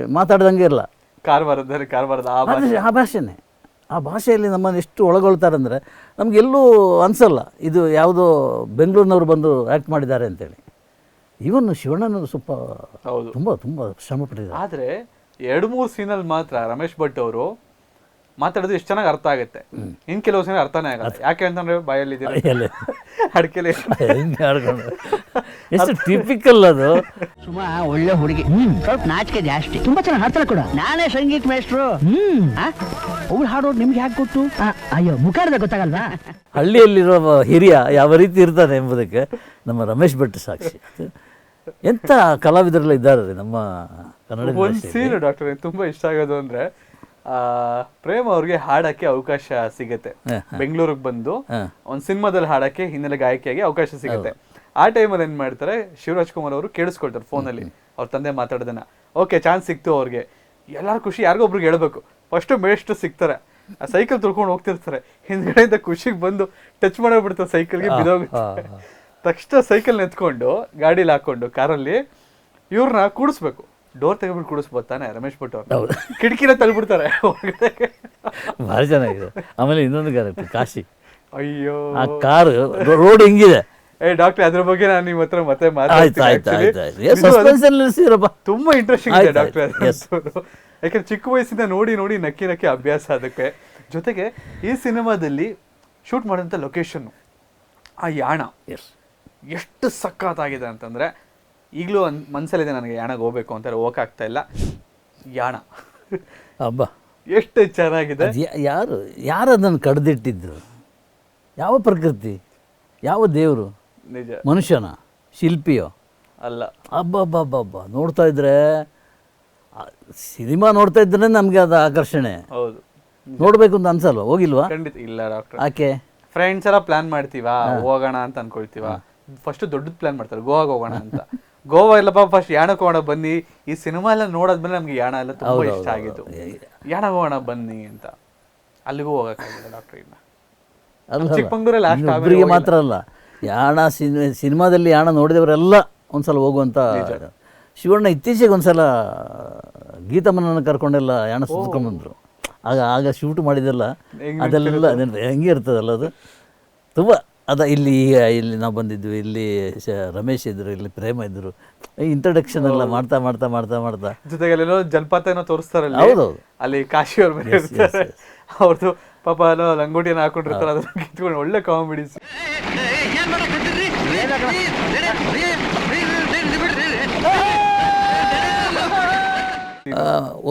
ಮಾತಾಡ್ದಂಗೆ ಇರಲ್ಲ. ಕಾರವಾರದ ಕಾರವಾರದ ಆ ಭಾಷೆ. ಆ ಭಾಷೆನೇ. ಆ ಭಾಷೆಯಲ್ಲಿ ನಮ್ಮನ್ನು ಎಷ್ಟು ಒಳಗೊಳ್ತಾರೆ ಅಂದರೆ ನಮಗೆಲ್ಲೂ ಅನಿಸಲ್ಲ ಇದು ಯಾವುದೋ ಬೆಂಗಳೂರಿನವರು ಬಂದು ಆ್ಯಕ್ಟ್ ಮಾಡಿದ್ದಾರೆ ಅಂತೇಳಿ. ಇವನ್ ಶಿವಣ್ಣನವರು ಸ್ವಲ್ಪ ಹೌದು. ತುಂಬ ತುಂಬ ಶ್ರಮ ಪಟ್ಟಿದ್ದಾರೆ. ಆದರೆ ಎರಡು ಮೂರು ಸೀನಲ್ಲಿ ಮಾತ್ರ ರಮೇಶ್ ಭಟ್ ಅವರು ಮಾತಾಡೋದು ಎಷ್ಟು ಚೆನ್ನಾಗಿ ಅರ್ಥ ಆಗುತ್ತೆ. ಇನ್ ಕೆಲವು ಸೀನ್ ಅರ್ಥನೇ ಆಗಲ್ಲ. ಯಾಕೆ ಅಂತಂದ್ರೆ ಬಾಯಲ್ಲಿ ಅಡಿಕೆಲೆ. ಎಷ್ಟು ಟಿಪಿಕಲ್ ಅದು. ಸುಮಾ ಒಳ್ಳೆ ಹುಡುಗಿ. ಸ್ವಲ್ಪ ನಾಚಿಕೆ ಜಾಸ್ತಿ. ತುಂಬಾ ಚೆನ್ನಾಗಿ ಹಾಡ್ತಾಳೆ ಕೂಡ. ನಾನೇ ಸಂಗೀತ ಮೇಷ್ಟ್ರು. ಅವ್ಳು ಹಾಡೋರು ನಿಮ್ಗೆ ಯಾಕೆ ಗೊತ್ತು? ಅಯ್ಯೋ ಮುಖಾರದ ಗೊತ್ತಾಗಲ್ವಾ? ಹಳ್ಳಿಯಲ್ಲಿರೋ ಹಿರಿಯ ಯಾವ ರೀತಿ ಇರ್ತಾನೆ ಎಂಬುದಕ್ಕೆ ನಮ್ಮ ರಮೇಶ್ ಭಟ್ ಸಾಕ್ಷಿ. ಎಂತ ಕಲಾವಿದರೆಲ್ಲ ಇದ್ದಾರೆ ರೀ ನಮ್ಮ ಕನ್ನಡ ಒಂದ್ industry ಯಲ್ಲಿ. ಡಾಕ್ಟರ್ ತುಂಬಾ ಇಷ್ಟ ಆಗೋದು ಅಂದ್ರೆ ಆ ಪ್ರೇಮ್ ಅವ್ರಿಗೆ ಹಾಡಕ್ಕೆ ಅವಕಾಶ ಸಿಗತ್ತೆ. ಹ, ಬೆಂಗಳೂರಿಗೆ ಬಂದು ಹ. ಒಂದ್ ಸಿನಿಮಾದಲ್ಲಿ ಹಾಡಕ್ಕೆ ಹಿನ್ನೆಲೆ ಗಾಯಕಿಯಾಗಿ ಅವಕಾಶ ಸಿಗುತ್ತೆ. ಆ ಟೈಮಲ್ಲಿ ಏನ್ ಮಾಡ್ತಾರೆ ಶಿವರಾಜ್ ಕುಮಾರ್ ಅವರು ಕೇಳಿಸ್ಕೊಳ್ತಾರೆ ಫೋನಲ್ಲಿ ಅವ್ರ ತಂದೆ ಮಾತಾಡೋದನ್ನ. ಓಕೆ ಚಾನ್ಸ್ ಸಿಕ್ತು ಅವ್ರಿಗೆ. ಎಲ್ಲರೂ ಖುಷಿ ಯಾರಿಗೋ ಒಬ್ರಿಗೆ ಹೇಳ್ಬೇಕು. ಫಸ್ಟ್ ಮೇಷ್ಟು ಸಿಗ್ತಾರೆ. ಆ ಸೈಕಲ್ ತುಳ್ಕೊಂಡು ಹೋಗ್ತಿರ್ತಾರೆ. ಹಿಂದ್ಗಡೆಯಿಂದ ಖುಷಿಗೆ ಬಂದು ಟಚ್ ಮಾಡೋಗ್ಬಿಡ್ತಾರೆ ಸೈಕಲ್ಗೆ ಬಿದೋಗುತ್ತೆ ತಕ್ಷಣ ಸೈಕಲ್ ನೆತ್ಕೊಂಡು ಗಾಡೀಲಿ ಹಾಕೊಂಡು ಕಾರಲ್ಲಿ ಇವ್ರನ್ನ ಕೂಡಿಸ್ಬೇಕು. ಡೋರ್ ತೆಗೆದ್ಬಿಟ್ಟು ಕೂಡಿಸ್ಬೋದು ತಾನೆ ರಮೇಶ್ ಭಟ್ ಅವ್ರು. ಕಿಟಕಿನ ತಳ್ಬಿಡ್ತಾರೆ. ಭಾರಿ ಚೆನ್ನಾಗಿದೆ ಆಮೇಲೆ ಇನ್ನೊಂದು ಕ್ಯಾರೆಕ್ಟರ್ ಕಾಶಿ. ಅಯ್ಯೋ. ಆ ಕಾರ್ ರೋಡ್ ಹೆಂಗಿದೆ. ಏ ಡಾಕ್ಟರ್ ಅದ್ರ ಬಗ್ಗೆ ನಾನು ನಿಮ್ಮ ಹತ್ರ ಮತ್ತೆ ಮಾತಾಡ್ತೀನಿ ತುಂಬಾ ಇಂಟ್ರೆಸ್ಟಿಂಗ್ ಇದೆ ಡಾಕ್ಟರ್. ಯಾಕಂದ್ರೆ ಚಿಕ್ಕ ವಯಸ್ಸಿಂದ ನೋಡಿ ನೋಡಿ ನಕ್ಕಿ ನಕ್ಕಿ ಅಭ್ಯಾಸ ಅದಕ್ಕೆ. ಜೊತೆಗೆ ಈ ಸಿನಿಮಾದಲ್ಲಿ ಶೂಟ್ ಮಾಡಿದಂಥ ಲೊಕೇಶನ್ನು ಆ ಯಾಣ ಎಸ್ ಎಷ್ಟು ಸಖತ್ತಾಗಿದೆ ಅಂತಂದರೆ ಈಗಲೂ ಮನ್ಸಲ್ಲಿದೆ ನನಗೆ ಯಾಣಗೆ ಹೋಗ್ಬೇಕು ಅಂತ ಹೋಗಕ್ಕಾಗ್ತಾ ಇಲ್ಲ. ಯಾಣ. ಹಬ್ಬ. ಎಷ್ಟು ಚೆನ್ನಾಗಿದೆ. ಯಾರು ಯಾರು ಅದನ್ನು ಕಡ್ದಿಟ್ಟಿದ್ದು ಯಾವ ಪ್ರಕೃತಿ? ಯಾವ ದೇವರು? ನಿಜ. ಮನುಷ್ಯನ? ಶಿಲ್ಪಿಯೋ? ಅಲ್ಲ. ಅಬ್ಬಬ್ಬಬ್ಬಬ್ಬ. ನೋಡ್ತಾ ಇದ್ರೆ ಸಿನಿಮಾ ನೋಡ್ತಾ ಇದ್ರೆ ನಮಗೆ ಅದು ಆಕರ್ಷಣೆ. ಹೌದು. ನೋಡಬೇಕು ಅಂತ ಅನ್ಸಲ್ವಾ? ಹೋಗಿಲ್ವಾ? ಖಂಡಿತ. ಇಲ್ಲ ಡಾಕ್ಟರ್. ಆಕೆ ಫ್ರೆಂಡ್ಸ್ ಎಲ್ಲ ಪ್ಲಾನ್ ಮಾಡ್ತೀವಾ? ಹೋಗೋಣ ಅಂತ ಅನ್ಕೊಳ್ತೀವ? ಫಸ್ಟ್ ದೊಡ್ಡದು ಪ್ಲಾನ್ ಮಾಡ್ತಾರೆ. ಗೋವಾಗ ಹೋಗೋಣ ಅಂತ. ಗೋವಾ ಇಲ್ಲಪ್ಪ ಫಸ್ಟ್ ಯಾಣಕ್ಕೆ ಹೋಗೋಣ ಬನ್ನಿ. ಈ ಸಿನಿಮಾ ಎಲ್ಲ ನೋಡಾದ್ಮೇಲೆ ನಮ್ಗೆ ಯಾಣ ಎಲ್ಲ ತುಂಬಾ ಇಷ್ಟ ಆಗಿತ್ತು ಯಾಣ ಹೋಗೋಣ ಬನ್ನಿ ಅಂತ. ಅಲ್ಲಿಗೂ ಹೋಗಕ್ಕಾಗಿಲ್ಲ ಡಾಕ್ಟರ್ ಇನ್ನ. ಚಿಕ್ಕಮಂಗ್ಳೂರಲ್ಲಿ ಹೋಗಿಲ್ಲ. ಮಾತ್ರ ಅಲ್ಲ. ಯಾಣ ಸಿನಿ ಸಿನಿಮಾದಲ್ಲಿ ಯಾಣ ನೋಡಿದವರೆಲ್ಲ ಒಂದ್ಸಲ ಹೋಗುವಂಥ ಶಿವಣ್ಣ ಇತ್ತೀಚೆಗೆ ಒಂದ್ಸಲ ಗೀತಮ್ಮನನ್ನು ಕರ್ಕೊಂಡೆಲ್ಲ ಯಾಣ ಸುತ್ಕೊಂಡ್ಬಂದ್ರು. ಆಗ ಆಗ ಶೂಟ್ ಮಾಡಿದೆಲ್ಲ ಅದೆಲ್ಲ ಹೆಂಗೆ ಇರ್ತದಲ್ಲ ಅದು? ತುಂಬ ಅದ ಇಲ್ಲಿ ಈಗ ಇಲ್ಲಿ ನಾವು ಬಂದಿದ್ವಿ ಇಲ್ಲಿ ಶ- ರಮೇಶ್ ಇದ್ರು ಇಲ್ಲಿ ಪ್ರೇಮ ಇದ್ರು ಇಂಟ್ರಡಕ್ಷನ್ ಎಲ್ಲ ಮಾಡ್ತಾ ಮಾಡ್ತಾ ಮಾಡ್ತಾ ಮಾಡ್ತಾ. ಜೊತೆಗೆ ಅಲ್ಲೆಲ್ಲೋ ಜಲಪಾತ ಏನೋ ತೋರಿಸ್ತಾರಲ್ಲಿ ಹೌದೌದು. ಅಲ್ಲಿ ಕಾಶಿ ಅವ್ರ ಮೇಲೆ ಇರ್ತಾರೆ. ಅವ್ರದ್ದು ಪಾಪ ಏನೋ ಲಂಗೋಟಿಯನ್ನು ಹಾಕೊಂಡಿರ್ತಾರೆ ಅದನ್ನು ಕಿತ್ಕೊಂಡು ಒಳ್ಳೆ ಕಾಮಿಡಿ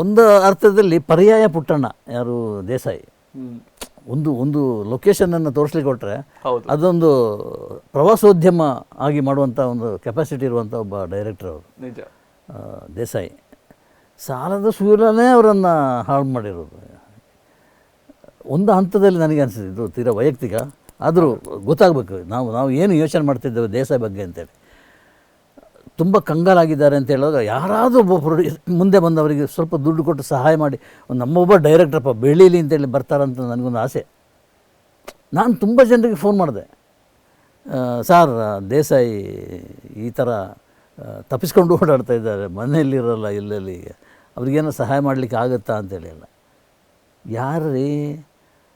ಒಂದು ಅರ್ಥದಲ್ಲಿ ಪರ್ಯಾಯ ಪುಟ್ಟಣ್ಣ ಯಾರು ದೇಸಾಯಿ. ಒಂದು ಒಂದು ಲೊಕೇಶನನ್ನು ತೋರಿಸ್ಲಿಕ್ಕೆ ಕೊಟ್ಟರೆ. ಅದೊಂದು ಪ್ರವಾಸೋದ್ಯಮ ಆಗಿ ಮಾಡುವಂಥ ಒಂದು ಕೆಪಾಸಿಟಿ ಇರುವಂಥ ಒಬ್ಬ ಡೈರೆಕ್ಟರ್ ಅವರು. ದೇಸಾಯಿ. ಸಾಲದ ಸೂರ್ಯನೇ ಅವರನ್ನು ಹಾಳು ಮಾಡಿರೋದು. ಒಂದು ಹಂತದಲ್ಲಿ ನನಗೆ ಅನಿಸಿದೆ ಇದು ತೀರಾ ವೈಯಕ್ತಿಕ. ಆದರೂ ಗೊತ್ತಾಗಬೇಕು ನಾವು ನಾವು ಏನು ಯೋಚನೆ ಮಾಡ್ತಿದ್ದೇವೆ ದೇಸಾಯಿ ಬಗ್ಗೆ ಅಂತೇಳಿ. ತುಂಬ ಕಂಗಾಲಾಗಿದ್ದಾರೆ ಅಂತ ಹೇಳುವಾಗ ಯಾರಾದರೂ ಒಬ್ಬ ಮುಂದೆ ಬಂದವರಿಗೆ ಸ್ವಲ್ಪ ದುಡ್ಡು ಕೊಟ್ಟು ಸಹಾಯ ಮಾಡಿ ಒಂದು ನಮ್ಮೊಬ್ಬ ಡೈರೆಕ್ಟ್ರಪ್ಪ ಬೆಳೀಲಿ ಅಂತೇಳಿ ಬರ್ತಾರಂತ ನನಗೊಂದು ಆಸೆ. ನಾನು ತುಂಬ ಜನರಿಗೆ ಫೋನ್ ಮಾಡಿದೆ. ಸಾರ್ ದೇಸಾಯಿ ಈ ಥರ ತಪ್ಪಿಸ್ಕೊಂಡು ಓಡಾಡ್ತಾ ಇದ್ದಾರೆ ಮನೆಯಲ್ಲಿರಲ್ಲ ಇಲ್ಲಲ್ಲಿ ಅವ್ರಿಗೇನೋ ಸಹಾಯ ಮಾಡಲಿಕ್ಕೆ ಆಗುತ್ತಾ? ಅಂತೇಳಿ ಎಲ್ಲ. ಯಾರು ರೀ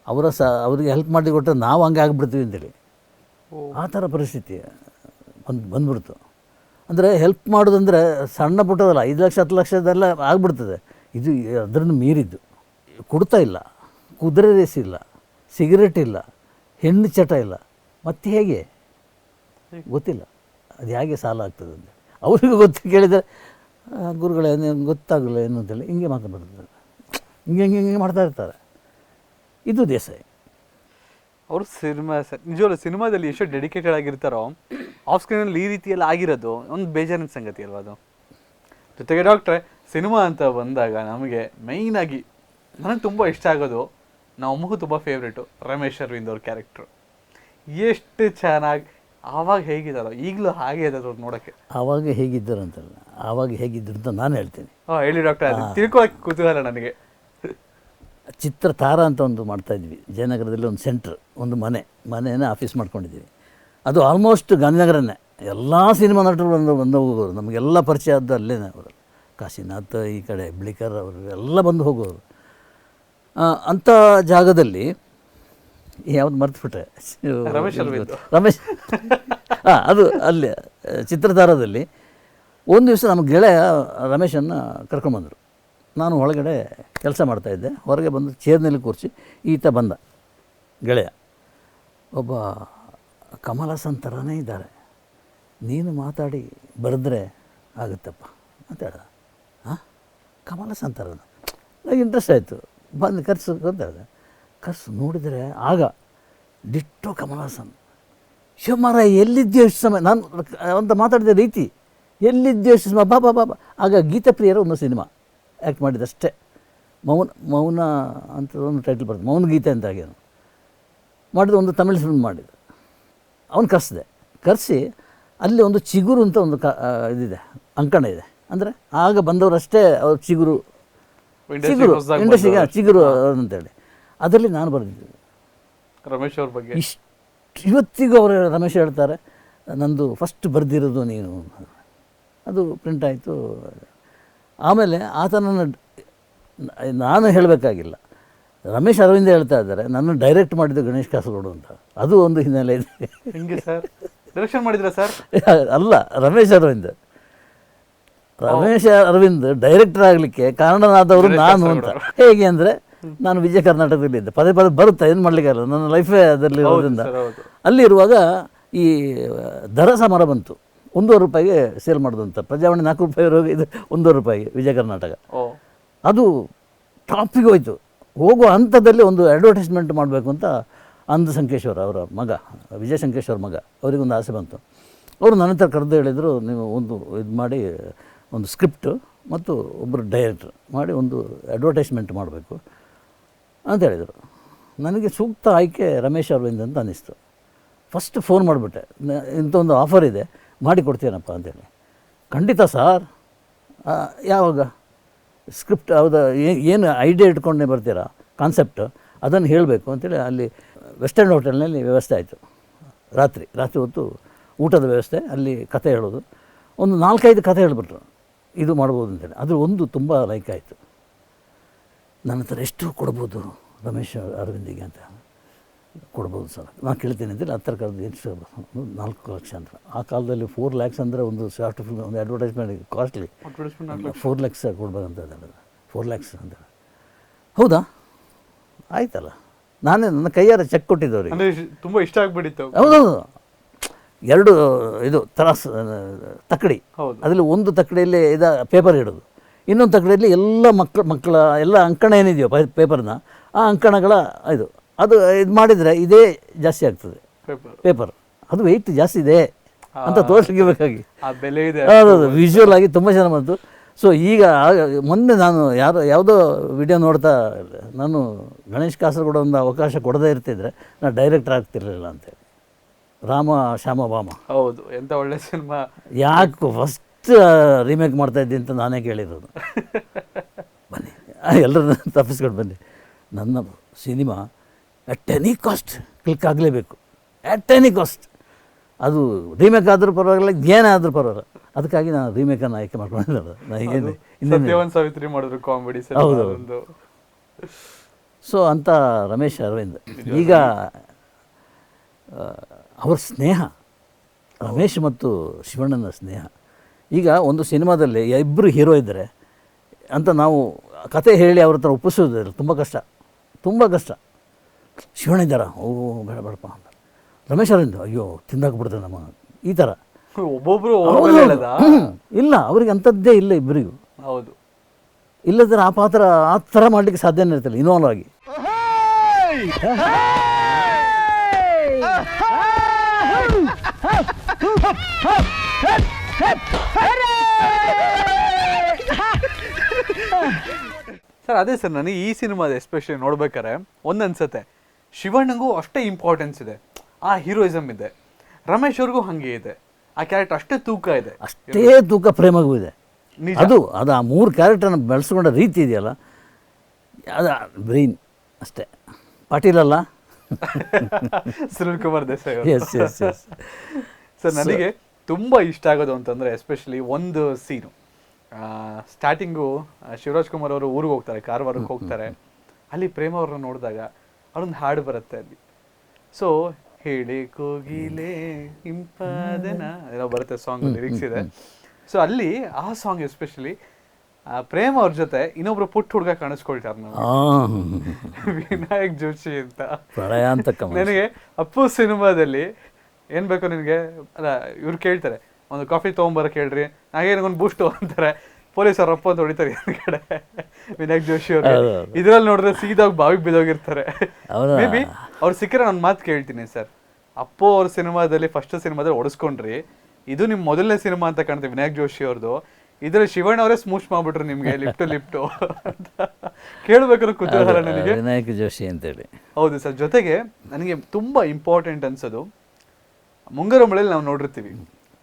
ಅವರ ಸ ಅವರಿಗೆ ಹೆಲ್ಪ್ ಮಾಡಿ ಕೊಟ್ಟರೆ ನಾವು ಹಂಗೆ ಆಗಿಬಿಡ್ತೀವಿ ಅಂತೇಳಿ ಆ ಥರ ಪರಿಸ್ಥಿತಿ ಬಂದು ಬಂದ್ಬಿಡ್ತು. ಅಂದರೆ ಹೆಲ್ಪ್ ಮಾಡೋದಂದರೆ ಸಣ್ಣ ಪುಟ್ಟದಲ್ಲ, ಐದು ಲಕ್ಷ, ಹತ್ತು ಲಕ್ಷದೆಲ್ಲ ಆಗ್ಬಿಡ್ತದೆ. ಇದು ಅದರನ್ನು ಮೀರಿದ್ದು. ಕೊಡ್ತಾ ಇಲ್ಲ, ಕುದುರೆ ರೇಸ್ ಇಲ್ಲ ಸಿಗರೇಟ್ ಇಲ್ಲ, ಹೆಣ್ಣು ಚಟ ಇಲ್ಲ. ಮತ್ತೆ ಹೇಗೆ? ಗೊತ್ತಿಲ್ಲ. ಅದು ಹೇಗೆ ಸಾಲ ಆಗ್ತದೆ ಅಂತ. ಅವರಿಗೂ ಗೊತ್ತು ಕೇಳಿದರೆ ಗುರುಗಳೇನು ಗುರುಗಳೇ ಏನು ಗೊತ್ತಾಗಲ್ಲ ಏನು ಅಂತೇಳಿ ಹಿಂಗೆ ಮಾತಾಡ್ತಾರೆ ಹಿಂಗೆ ಹಿಂಗೆ ಹಿಂಗೆ ಮಾಡ್ತಾ ಇರ್ತಾರೆ. ಇದು ದೇಸಾಯಿ. ಅವರು ಸಿನಿಮಾ ನಿಜವಲ್ಲ ಸಿನಿಮಾದಲ್ಲಿ ಎಷ್ಟು ಡೆಡಿಕೇಟೆಡ್ ಆಗಿರ್ತಾರೋ ಆಫ್ ಸ್ಕ್ರೀನಲ್ಲಿ ಈ ರೀತಿಯಲ್ಲಿ ಆಗಿರೋದು ಒಂದು ಬೇಜಾರಿನ ಸಂಗತಿ ಅಲ್ವಾ ಅದು? ಜೊತೆಗೆ ಡಾಕ್ಟ್ರೆ ಸಿನಿಮಾ ಅಂತ ಬಂದಾಗ ನಮಗೆ ಮೈನ್ ಆಗಿ ನನಗೆ ತುಂಬ ಇಷ್ಟ ಆಗೋದು ನಮ್ಮ ಅಮ್ಮಗೂ ತುಂಬ ಫೇವ್ರೇಟು ರಮೇಶ್ ಅರವಿಂದ್ ಅವ್ರ ಕ್ಯಾರೆಕ್ಟ್ರು ಎಷ್ಟು ಚೆನ್ನಾಗಿ ಆವಾಗ ಹೇಗಿದ್ದಾರೋ ಈಗಲೂ ಹಾಗೆ ಇದ್ದಾರೆ ಅವ್ರು ನೋಡೋಕ್ಕೆ. ಆವಾಗ ಹೇಗಿದ್ದರು ಅಂತಲ್ಲ ಆವಾಗ ಹೇಗಿದ್ದರು ಅಂತ ನಾನು ಹೇಳ್ತೀನಿ. ಹಾಂ ಹೇಳಿ ಡಾಕ್ಟರ್ ಅದು ತಿಳ್ಕೊಳಕ್ಕೆ ಕುತೂಹಲ ನನಗೆ. ಚಿತ್ರ ತಾರ ಅಂತ ಒಂದು ಮಾಡ್ತಾಯಿದ್ವಿ ಜಯನಗರದಲ್ಲಿ ಒಂದು ಸೆಂಟ್ರ್ ಒಂದು ಮನೆ ಮನೆಯೇ ಆಫೀಸ್ ಮಾಡ್ಕೊಂಡಿದ್ದೀವಿ. ಅದು ಆಲ್ಮೋಸ್ಟ್ ಗಾಂಧಿನಗರನೇ. ಎಲ್ಲ ಸಿನಿಮಾ ನಟರು ಬಂದು ಬಂದು ಹೋಗೋರು. ನಮಗೆಲ್ಲ ಪರಿಚಯ ಆದ್ದು ಅಲ್ಲೇ ಅವರು. ಕಾಶಿನಾಥ್ ಈ ಕಡೆ ಬ್ಲಿಕರ್ ಅವರು ಎಲ್ಲ ಬಂದು ಹೋಗೋರು. ಅಂಥ ಜಾಗದಲ್ಲಿ ಯಾವ್ದು ಮರ್ತುಬಿಟ್ರೆ ರಮೇಶ್ ರಮೇಶ್. ಹಾಂ ಅದು ಅಲ್ಲಿ ಚಿತ್ರಧಾರದಲ್ಲಿ ಚಿತ್ರತಾರದಲ್ಲಿ ಒಂದು ದಿವಸ ನಮ್ಮ ಗೆಳೆಯ ರಮೇಶನ್ನು ಕರ್ಕೊಂಬಂದರು ನಾನು ಒಳಗಡೆ ಕೆಲಸ ಮಾಡ್ತಾಯಿದ್ದೆ ಹೊರಗೆ ಬಂದು ಚೇರ್ನಲ್ಲಿ ಕೂರಿಸಿ ಈತ ಬಂದ, ಗೆಳೆಯ. ಒಬ್ಬ ಕಮಲ್ ಥರನೇ ಇದ್ದಾರೆ. ನೀನು ಮಾತಾಡಿ ಬರೆದ್ರೆ ಆಗುತ್ತಪ್ಪ ಅಂತ ಹೇಳ್ದ. ಹಾಂ ಕಮಲ್ ಹಾಸನ್ ಥರನ ನನಗೆ ಇಂಟ್ರೆಸ್ಟ್ ಆಯಿತು. ಬಂದು ಕರ್ಸು ಅಂತ ಹೇಳ್ದೆ. ಕರ್ಸು ನೋಡಿದರೆ ಆಗ ಡಿಟ್ಟೋ ಕಮಲ್ ಹಾಸನ್ ಶಿವಮಾರ ಎಲ್ಲಿದ್ದೀಯೋ ಎಷ್ಟು ಸಮಯ, ನಾನು ಅಂತ ಮಾತಾಡಿದ ರೀತಿ ಎಲ್ಲಿದ್ದೀಯೋ ಎಷ್ಟು ಸಮಯ, ಬಾ ಬಾ ಬಾ ಬಾ. ಆಗ ಗೀತಪ್ರಿಯರ ಒಂದು ಸಿನಿಮಾ. ಆ್ಯಕ್ಟ್ ಮಾಡಿದಷ್ಟೇ ಮೌನ ಮೌನ ಅಂತ ಒಂದು ಟೈಟಲ್ ಬರ್ತದೆ. ಮೌನ ಗೀತೆ ಅಂತ ಆಗ್ಯಾನು ಮಾಡಿದ ಒಂದು ತಮಿಳು ಫಿಲ್ಮ್ ಮಾಡಿದ ಅವನು ಕರೆಸಿದೆ. ಕರೆಸಿ ಅಲ್ಲಿ ಒಂದು ಚಿಗುರು ಅಂತ ಒಂದು ಕ ಇದಿದೆ. ಅಂಕಣ ಇದೆ. ಅಂದರೆ ಆಗ ಬಂದವರಷ್ಟೇ ಅವ್ರ ಚಿಗುರು. ಚಿಗುರು. ಇಂಡಸ್ಟ್ರಿಗೆ ಚಿಗುರು ಅಂತೇಳಿ ಅದರಲ್ಲಿ ನಾನು ಬರೆದಿದ್ದೆ. ರಮೇಶ್ ಅವ್ರ ಬಗ್ಗೆ. ಇಷ್ಟು ಇವತ್ತಿಗೂ ಅವರು ರಮೇಶ್ ಹೇಳ್ತಾರೆ ನಂದು ಫಸ್ಟ್ ಬರೆದಿರೋದು ನೀನು. ಅದು ಪ್ರಿಂಟ್ ಆಯಿತು. ಆಮೇಲೆ ಆತನನ್ನು ನಾನು ಹೇಳಬೇಕಾಗಿಲ್ಲ. ರಮೇಶ್ ಅರವಿಂದ ಹೇಳ್ತಾ ಇದ್ದಾರೆ ನನ್ನ ಡೈರೆಕ್ಟ್ ಮಾಡಿದ್ದು ಗಣೇಶ್ ಕಾಸರಗೋಡು ಅಂತ. ಅದು ಒಂದು ಹಿನ್ನೆಲೆ ಇದೆ. ಹೆಂಗೆ ಸರ್? ಡೈರೆಕ್ಷನ್ ಮಾಡಿದ್ರ ಸರ್? ಅಲ್ಲ ರಮೇಶ್ ಅರವಿಂದ. ರಮೇಶ್ ಅರವಿಂದ್ ಡೈರೆಕ್ಟರ್ ಆಗಲಿಕ್ಕೆ ಕಾರಣನಾದವರು ನಾನು ಅಂತ. ಹೇಗೆ ಅಂದರೆ ನಾನು ವಿಜಯ ಕರ್ನಾಟಕದಲ್ಲಿ ಇದ್ದೆ. ಪದೇ ಪದೇ ಬರುತ್ತೆ ಏನು ಮಾಡಲಿಕ್ಕಲ್ಲ ನನ್ನ ಲೈಫೇ ಅದರಲ್ಲಿ ಇರೋದ್ರಿಂದ ಅಲ್ಲಿರುವಾಗ ಈ ದರ ಸಮರ ಬಂತು. ಒಂದೂವರೆ ರೂಪಾಯಿಗೆ ಸೇಲ್ ಮಾಡಿದಂಥ ಪ್ರಜಾವಾಣಿ ನಾಲ್ಕು ರೂಪಾಯಿ ರೋಗ ಇದು ಒಂದೂವರೆ ರೂಪಾಯಿಗೆ ವಿಜಯ ಕರ್ನಾಟಕ. ಅದು ಟಾಪಿಗೆ ಹೋಯಿತು. ಹೋಗುವ ಹಂತದಲ್ಲಿ ಒಂದು ಅಡ್ವರ್ಟೈಸ್ಮೆಂಟ್ ಮಾಡಬೇಕು ಅಂತ ಅಂದ ಸಂಕೇಶ್ವರ ಅವರ ಮಗ ವಿಜಯ ಸಂಕೇಶ್ವರ ಮಗ ಅವರಿಗೊಂದು ಆಸೆ ಬಂತು. ಅವರು ನನ್ನ ಹತ್ರ ಕರೆದು ಹೇಳಿದರು ನೀವು ಒಂದು ಇದು ಮಾಡಿ ಒಂದು ಸ್ಕ್ರಿಪ್ಟು ಮತ್ತು ಒಬ್ಬರು ಡೈರೆಕ್ಟ್ರ್ ಮಾಡಿ ಒಂದು ಅಡ್ವರ್ಟೈಸ್ಮೆಂಟ್ ಮಾಡಬೇಕು ಅಂತ ಹೇಳಿದರು. ನನಗೆ ಸೂಕ್ತ ಆಯ್ಕೆ ರಮೇಶ್ ಅರವಿಂದ್ ಅಂತ ಅನ್ನಿಸ್ತು. ಫಸ್ಟ್ ಫೋನ್ ಮಾಡಿಬಿಟ್ಟೆ. ಇಂಥ ಒಂದು ಆಫರ್ ಇದೆ. ಮಾಡಿ ಕೊಡ್ತೀನಪ್ಪ ಅಂತೇಳಿ ಖಂಡಿತ ಸಾರ್. ಯಾವಾಗ? ಸ್ಕ್ರಿಪ್ಟ್ ಏ- ಏನು ಐಡಿಯಾ ಇಟ್ಕೊಂಡೇ ಬರ್ತೀರಾ? ಕಾನ್ಸೆಪ್ಟ್? ಅದನ್ನು ಹೇಳಬೇಕು ಅಂತೇಳಿ ಅಲ್ಲಿ ವೆಸ್ಟರ್ನ್ ಹೋಟೆಲ್ನಲ್ಲಿ ವ್ಯವಸ್ಥೆ ಆಯಿತು. ರಾತ್ರಿ ರಾತ್ರಿ ಹೊತ್ತು ಊಟದ ವ್ಯವಸ್ಥೆ, ಅಲ್ಲಿ ಕತೆ ಹೇಳೋದು. ಒಂದು ನಾಲ್ಕೈದು ಕತೆ ಹೇಳಿಬಿಟ್ರು. ಇದು ಮಾಡ್ಬೋದು ಅಂತೇಳಿ. ಅದು ಒಂದು ತುಂಬ ಲೈಕ್ ಆಯಿತು. ನನ್ನ ಹತ್ರ ಎಷ್ಟು ಕೊಡ್ಬೋದು ರಮೇಶ್ ಅರವಿಂದಿಗೆ ಅಂತ. ಕೊಡ್ಬೋದು ಸರ್. ನಾನು ಕೇಳ್ತೀನಿ ಅಂತೇಳಿ ಹತ್ತಿರ ಕರೆದು ಎಷ್ಟು ನಾಲ್ಕು ಲಕ್ಷ ಅಂತ. ಆ ಕಾಲದಲ್ಲಿ ಫೋರ್ ಲ್ಯಾಕ್ಸ್ ಅಂದರೆ ಒಂದು ಶಾರ್ಟ್ ಫಿಲ್ಮ್ ಒಂದು ಅಡ್ವರ್ಟೈಸ್ಮೆಂಟ್ ಕಾಸ್ಟ್ಲಿ ಫೋರ್ ಲ್ಯಾಕ್ಸ್ ಕೊಡ್ಬೇಕಂತ ಹೇಳಿದ್ರು ಫೋರ್ ಲ್ಯಾಕ್ಸ್ ಅಂತ. ಹೌದಾ? ಆಯ್ತಲ್ಲ. ನಾನೇ ನನ್ನ ಕೈಯಾರ ಚೆಕ್ ಕೊಟ್ಟಿದ್ದವ್ರಿಗೆ. ತುಂಬಾ ಇಷ್ಟ ಆಗ್ಬಿಟ್ಟಿತ್ತು ಹೌದೌದು. ಎರಡು ಇದು ತ್ರಾಸ್ ತಕ್ಕಡಿ. ಹೌದು. ಅದರಲ್ಲಿ ಒಂದು ತಕ್ಕಡಿಯಲ್ಲಿ ಇದ ಪೇಪರ್ ಇಡೋದು. ಇನ್ನೊಂದು ತಕ್ಕಡಿಯಲ್ಲಿ ಎಲ್ಲ ಮಕ್ಕಳ ಮಕ್ಕಳ ಎಲ್ಲ ಅಂಕಣ ಏನಿದೆಯೋ ಪೇಪರ್ನ ಆ ಅಂಕಣಗಳ ಇದು ಅದು ಇದು ಮಾಡಿದರೆ ಇದೇ ಜಾಸ್ತಿ ಆಗ್ತದೆ. ಪೇಪರ್ ಅದು ವೆಯ್ಟ್ ಜಾಸ್ತಿ ಇದೆ ಅಂತ ತೋರಿಸಲಿಕ್ಕೆ ಬೇಕಾಗಿ ಹೌದೌದು ವಿಜುವಲ್ ಆಗಿ ತುಂಬ ಜನ ಬಂತು. ಸೊ ಈಗ ಮೊನ್ನೆ ನಾನು ಯಾರು ಯಾವುದೋ ವಿಡಿಯೋ ನೋಡ್ತಾ ನಾನು ಗಣೇಶ್ ಕಾಸರಗೋಡ ಒಂದು ಅವಕಾಶ ಕೊಡದೇ ಇರ್ತಿದ್ರೆ ನಾನು ಡೈರೆಕ್ಟರ್ ಆಗ್ತಿರಲಿಲ್ಲ ಅಂತೇಳಿ ರಾಮ ಶ್ಯಾಮ ಭಾಮ ಹೌದು. ಎಂತ ಒಳ್ಳೆ ಸಿನಿಮಾ. ಯಾಕೆ ಫಸ್ಟ್ ರೀಮೇಕ್ ಮಾಡ್ತಾ ಇದ್ದೀನಿ ಅಂತ ನಾನೇ ಕೇಳಿರೋದು. ಬನ್ನಿ. ಎಲ್ಲರನ್ನ ತಪ್ಪಿಸ್ಕೊಂಡು ಬನ್ನಿ. ನನ್ನ cinema at any cost click ಆಗಲೇಬೇಕು. ಅಟ್ ಎನಿ ಕಾಸ್ಟ್ ಅದು ರೀಮೇಕ್ ಆದರೂ ಪರವಾಗಿಲ್ಲ ಏನಾದರೂ ಪರವಾಗಿಲ್ಲ. ಅದಕ್ಕಾಗಿ ನಾನು ರೀಮೇಕನ್ನು ಆಯ್ಕೆ ಮಾಡ್ಕೊಂಡಿದ್ದಲ್ಲ ನಾನು ಸಾವಿತ್ರಿ ಮಾಡಿದ್ರು ಕಾಮಿಡಿ ಹೌದು. ಸೊ ಅಂತ ರಮೇಶ್ ಅರವಿಂದ್. ಈಗ ಅವರ ಅವ್ರ ಸ್ನೇಹ ರಮೇಶ್ ಮತ್ತು ಶಿವಣ್ಣನ ಸ್ನೇಹ. ಈಗ ಒಂದು ಸಿನಿಮಾದಲ್ಲಿ ಇಬ್ಬರು ಹೀರೋ ಇದ್ದರೆ. ಅಂತ ನಾವು ಕತೆ ಹೇಳಿ ಅವ್ರ ಹತ್ರ ಒಪ್ಪಿಸೋದಿಲ್ಲ ತುಂಬ ಕಷ್ಟ. ತುಂಬ ಕಷ್ಟ. ಶಿವಣ್ಣ ಇದ್ದಾರ? ಓ ಬೇಡ ಬೇಡಪ್ಪ ಅಂತ. ರಮೇಶ್ ಅರವಿಂದ್ ಅಯ್ಯೋ ತಿಂದಾಕ್ಬಿಡ್ತಾರೆ ನಮ್ಮ ಈ ಥರ ಒಬ್ಬೊಬ್ಬರು ಇಲ್ಲ ಅವ್ರಿಗೆ ಅಂಥದ್ದೇ ಇಲ್ಲ ಇಬ್ಬರಿಗೂ ಹೌದು. ಇಲ್ಲದ್ರೆ ಆ ಪಾತ್ರ ಆ ಥರ ಮಾಡಲಿಕ್ಕೆ ಸಾಧ್ಯನೇ ಇರ್ತಿಲ್ಲ ಇನ್ವಾಲ್ವ್ ಆಗಿ ಸರ್ ಅದೇ ಸರ್ ನನಗೆ ಈ ಸಿನಿಮಾದ ಎಸ್ಪೆಷಲಿ ನೋಡ್ಬೇಕಾರೆ ಒಂದ್ ಅನ್ಸತ್ತೆ. ಶಿವಣ್ಣಂಗೂ ಅಷ್ಟೇ ಇಂಪಾರ್ಟೆನ್ಸ್ ಇದೆ. ಆ ಹೀರೋಯಿಸಮ್ ಇದೆ. ರಮೇಶ್ ಅವ್ರಿಗೂ ಹಂಗೆ ಇದೆ. ಆ ಕ್ಯಾರೆಕ್ಟರ್ ಅಷ್ಟೇ ತೂಕ ಇದೆ. ಅಷ್ಟೇ ತೂಕ ಪ್ರೇಮಗೂ ಇದೆ. ಅದು ಅದು ಆ ಮೂರು ಕ್ಯಾರೆಕ್ಟರ್ನ ಬೆಳೆಸ್ಕೊಂಡ ರೀತಿ ಇದೆಯಲ್ಲ ಅದು ಬ್ರೈನ್ ಅಷ್ಟೇ. ಪಾಟೀಲ್ ಅಲ್ಲ Sunil Kumar Desai. Yes yes yes sir ನನಗೆ ತುಂಬ ಇಷ್ಟ ಆಗೋದು ಅಂತಂದರೆ ಎಸ್ಪೆಷಲಿ ಒಂದು ಸೀನು ಸ್ಟಾರ್ಟಿಂಗು ಶಿವರಾಜ್ ಕುಮಾರ್ ಅವರು ಊರಿಗೆ ಹೋಗ್ತಾರೆ ಕಾರವಾರಕ್ಕೆ ಹೋಗ್ತಾರೆ. ಅಲ್ಲಿ ಪ್ರೇಮ ಅವ್ರನ್ನ ನೋಡಿದಾಗ ಅವ್ರೊಂದು ಹಾಡು ಬರುತ್ತೆ ಅಲ್ಲಿ. ಸೊ ಹೇಳಿ ಕೋಗಿಲೆ ಇಂಪಾದನ ಏನೋ ಬರುತ್ತೆ ಸಾಂಗ್ ಲಿರಿಕ್ಸ್ ಇದೆ. ಸೊ ಅಲ್ಲಿ ಆ ಸಾಂಗ್ ಎಸ್ಪೆಷಲಿ ಪ್ರೇಮ್ ಅವ್ರ ಜೊತೆ ಇನ್ನೊಬ್ರು ಪುಟ್ಟ ಹುಡುಗ ಕಾಣಿಸ್ಕೊಳ್ತಾರೆ ನಾವು ವಿನಾಯಕ್ ಜೋಶಿ ಅಂತ. ನನಗೆ ಅಪ್ಪು ಸಿನಿಮಾದಲ್ಲಿ ಏನ್ ಬೇಕು ನಿನಗೆ ಅಲ್ಲ ಇವ್ರು ಕೇಳ್ತಾರೆ ಒಂದು ಕಾಫಿ ತೊಗೊಂಬರ ಹೇಳ್ರಿ ನಾಗೇನಿಗೊಂದು ಒಂದು ಬೂಸ್ಟ್ ಅಂತಾರೆ ಪೊಲೀಸರು ಅಪ್ಪ ಅಂತ ಹೊಡಿತಾರೆ ಕಡೆ ವಿನಾಯಕ್ ಜೋಶಿ ಅವರು. ಇದ್ರಲ್ಲಿ ನೋಡಿದ್ರೆ ಸೀದಾಗ ಬಾವಿಗೆ ಬಿದೋಗಿರ್ತಾರೆ ಮೇಬಿ ಮೇ ಬಿ ಅವ್ರು ಸಿಕ್ಕರೆ ನಾನು ಮಾತು ಕೇಳ್ತೀನಿ ಸರ್. ಅಪ್ಪು ಅವ್ರ ಸಿನಿಮಾದಲ್ಲಿ ಫಸ್ಟ್ ಸಿನಿಮಾದಲ್ಲಿ ಓಡಿಸ್ಕೊಂಡ್ರಿ. ಇದು ನಿಮ್ ಮೊದಲನೇ ಸಿನಿಮಾ ಅಂತ ಕಾಣುತ್ತೆ ವಿನಾಯಕ್ ಜೋಶಿ ಅವ್ರದ್ದು ಇದ್ರಲ್ಲಿ ಶಿವಣ್ಣ ಅವರೇ ಸ್ಮೂಚ್ ಮಾಡ್ಬಿಟ್ರು ನಿಮ್ಗೆ ಲಿಫ್ಟ್ ಲಿಫ್ಟು ಅಂತ ಕೇಳ್ಬೇಕಾದ್ರೆ ಕುತೂಹಲ ನನಗೆ. ವಿನಾಯಕ್ ಜೋಶಿ ಅಂತೇಳಿ. ಹೌದು ಸರ್ ಜೊತೆಗೆ ನನಗೆ ತುಂಬಾ ಇಂಪಾರ್ಟೆಂಟ್ ಅನ್ಸೋದು ಮುಂಗಾರು ಮಳೆಯಲ್ಲಿ ನಾವು ನೋಡಿರ್ತೀವಿ.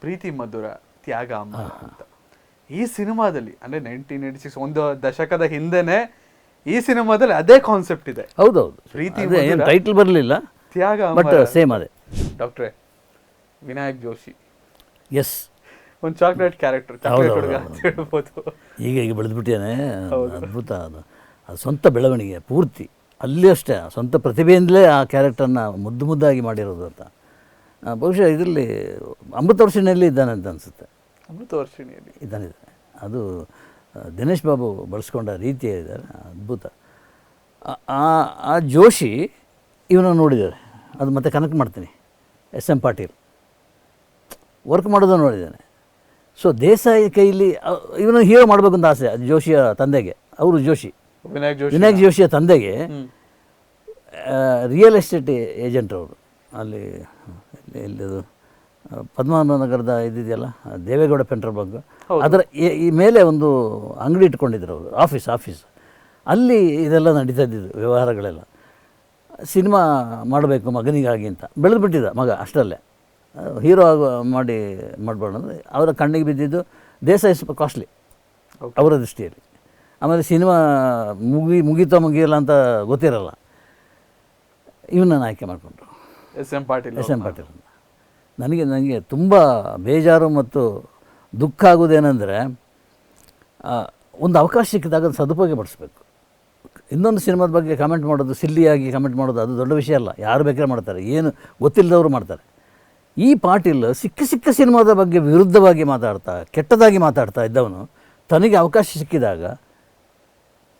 ಪ್ರೀತಿ ಮಧುರ ತ್ಯಾಗ ಅಮ್ಮ ಅಂತ. ಈ ಸಿನಿಮಾದಲ್ಲಿ ಅಂದ್ರೆ ನೈನ್ಟೀನ್ ಏಯ್ಟಿ ಸಿಕ್ಸ್ ಒಂದು ದಶಕದ ಹಿಂದೆನೆ ಈ ಸಿನಿಮಾದಲ್ಲಿ ಅದೇ ಕಾನ್ಸೆಪ್ಟ್ ಇದೆ. ಹೌದೌದು. ಪ್ರೀತಿ ಟೈಟಲ್ ಏನು ಟೈಟಲ್ ಬರಲಿಲ್ಲ ತ್ಯಾಗ ಬಟ್ ಸೇಮ್ ಅದೇ. ಡಾಕ್ಟ್ರೆ ವಿನಾಯಕ್ ಜೋಶಿ. ಎಸ್ ಒಂದು ಚಾಕ್ಲೇಟ್ ಕ್ಯಾರೆಕ್ಟರ್ ಹೌದು, ಚಾಕ್ಲೇಟ್ ಹುಡುಗ ಅಂತ ಹೇಳ್ಬೋದು. ಈಗ ಈಗ ಬೆಳೆದ್ಬಿಟ್ಟೇನೆ ಅದ್ಭುತ ಅದು. ಅದು ಸ್ವಂತ ಬೆಳವಣಿಗೆ ಪೂರ್ತಿ. ಅಲ್ಲಿ ಅಷ್ಟೇ ಸ್ವಂತ ಪ್ರತಿಭೆಯಿಂದಲೇ ಆ ಕ್ಯಾರೆಕ್ಟರ್ನ ಮುದ್ದು ಮುದ್ದಾಗಿ ಮಾಡಿರೋದು ಅಂತ. ಬಹುಶಃ ಇದರಲ್ಲಿ ಅಮೃತ ವರ್ಷನಲ್ಲಿ ಇದ್ದಾನೆ ಅಂತ ಅನಿಸುತ್ತೆ. ಅಮೃತ ವರ್ಷಿಣಿಯಲ್ಲಿ ಇದ್ದಾನಿದೆ. ಅದು ದಿನೇಶ್ ಬಾಬು ಬಳಸ್ಕೊಂಡ ರೀತಿ ಇದ್ದಾರೆ ಅದ್ಭುತ. ಆ- ಆ ಜೋಶಿ ಇವನ ನೋಡಿದ್ದಾರೆ ಅದು ಮತ್ತೆ ಕನೆಕ್ಟ್ ಮಾಡ್ತೀನಿ ಎಸ್ ಎಂ ಪಾಟೀಲ್. ವರ್ಕ್ ಮಾಡೋದನ್ನು ನೋಡಿದ್ದಾನೆ ಸೊ ದೇಸಾಯಿ ಕೈಲಿ ಇವನು ಹೀರೋ ಮಾಡಬೇಕು ಅಂತ ಆಸೆ ಅದು ಜೋಶಿಯ ತಂದೆಗೆ ಅವರು ಜೋಶಿ. ವಿನಾಯಕ್ ಜೋಶಿ. ವಿನಾಯಕ್ ಜೋಶಿಯ ತಂದೆಗೆ ರಿಯಲ್ ಎಸ್ಟೇಟ್ ಏಜೆಂಟ್ ಅವರು. ಅಲ್ಲಿ ಎಲ್ಲಿ ಆ, ಪದ್ಮನಾಭ ನಗರದ ಇದಿದೆಯಲ್ಲ ದೇವೇಗೌಡ ಪೆಟ್ರೋಲ್ ಬಂಕ್. ಅದರ ಈ- ಮೇಲೆ ಒಂದು ಅಂಗಡಿ ಇಟ್ಕೊಂಡಿದ್ರು ಅವರು ಆಫೀಸ್ ಆಫೀಸ್. ಅಲ್ಲಿ ಇದೆಲ್ಲ ನಡೀತಾ ಇದ್ದಿದ್ದು ವ್ಯವಹಾರಗಳೆಲ್ಲ. ಸಿನಿಮಾ ಮಾಡಬೇಕು ಮಗನಿಗಾಗಿ ಅಂತ. ಬೆಳೆದು ಬಿಟ್ಟಿದ್ದ ಮಗ ಅಷ್ಟರಲ್ಲೇ. ಹೀರೋ ಆಗೋ ಮಾಡಿ ಮಾಡಬಾರ್ದು ಅಂದರೆ ಅವರ ಕಣ್ಣಿಗೆ ಬಿದ್ದಿದ್ದು ದೇಶ ಸ್ವಲ್ಪ ಕಾಸ್ಟ್ಲಿ ಅವರ ದೃಷ್ಟಿಯಲ್ಲಿ. ಆಮೇಲೆ ಸಿನಿಮಾ ಮುಗಿ ಮುಗೀತೋ ಮುಗಿಯಲ್ಲ ಅಂತ ಗೊತ್ತಿರಲ್ಲ. ಇವನನ್ನು ಆಯ್ಕೆ ಮಾಡಿಕೊಂಡ್ರು. S M Patil S M Patil. ನನಗೆ ನನಗೆ ತುಂಬ ಬೇಜಾರು ಮತ್ತು ದುಃಖ ಆಗೋದೇನೆಂದರೆ ಒಂದು ಅವಕಾಶ ಸಿಕ್ಕಿದಾಗ ಅದು ಸದುಪಯೋಗ ಪಡಿಸ್ಬೇಕು ಇನ್ನೊಂದು ಸಿನಿಮಾದ ಬಗ್ಗೆ ಕಮೆಂಟ್ ಮಾಡೋದು ಸಿಲ್ಲಿಯಾಗಿ ಕಮೆಂಟ್ ಮಾಡೋದು ಅದು ದೊಡ್ಡ ವಿಷಯ ಅಲ್ಲ. ಯಾರು ಬೇಕಾದ್ರೆ ಮಾಡ್ತಾರೆ. ಏನು ಗೊತ್ತಿಲ್ಲದವರು ಮಾಡ್ತಾರೆ. ಈ ಪಾಟೀಲ್ ಸಿಕ್ಕ ಸಿಕ್ಕ ಸಿನಿಮಾದ ಬಗ್ಗೆ ವಿರುದ್ಧವಾಗಿ ಮಾತಾಡ್ತಾ ಕೆಟ್ಟದಾಗಿ ಮಾತಾಡ್ತಾ ಇದ್ದವನು ತನಗೆ ಅವಕಾಶ ಸಿಕ್ಕಿದಾಗ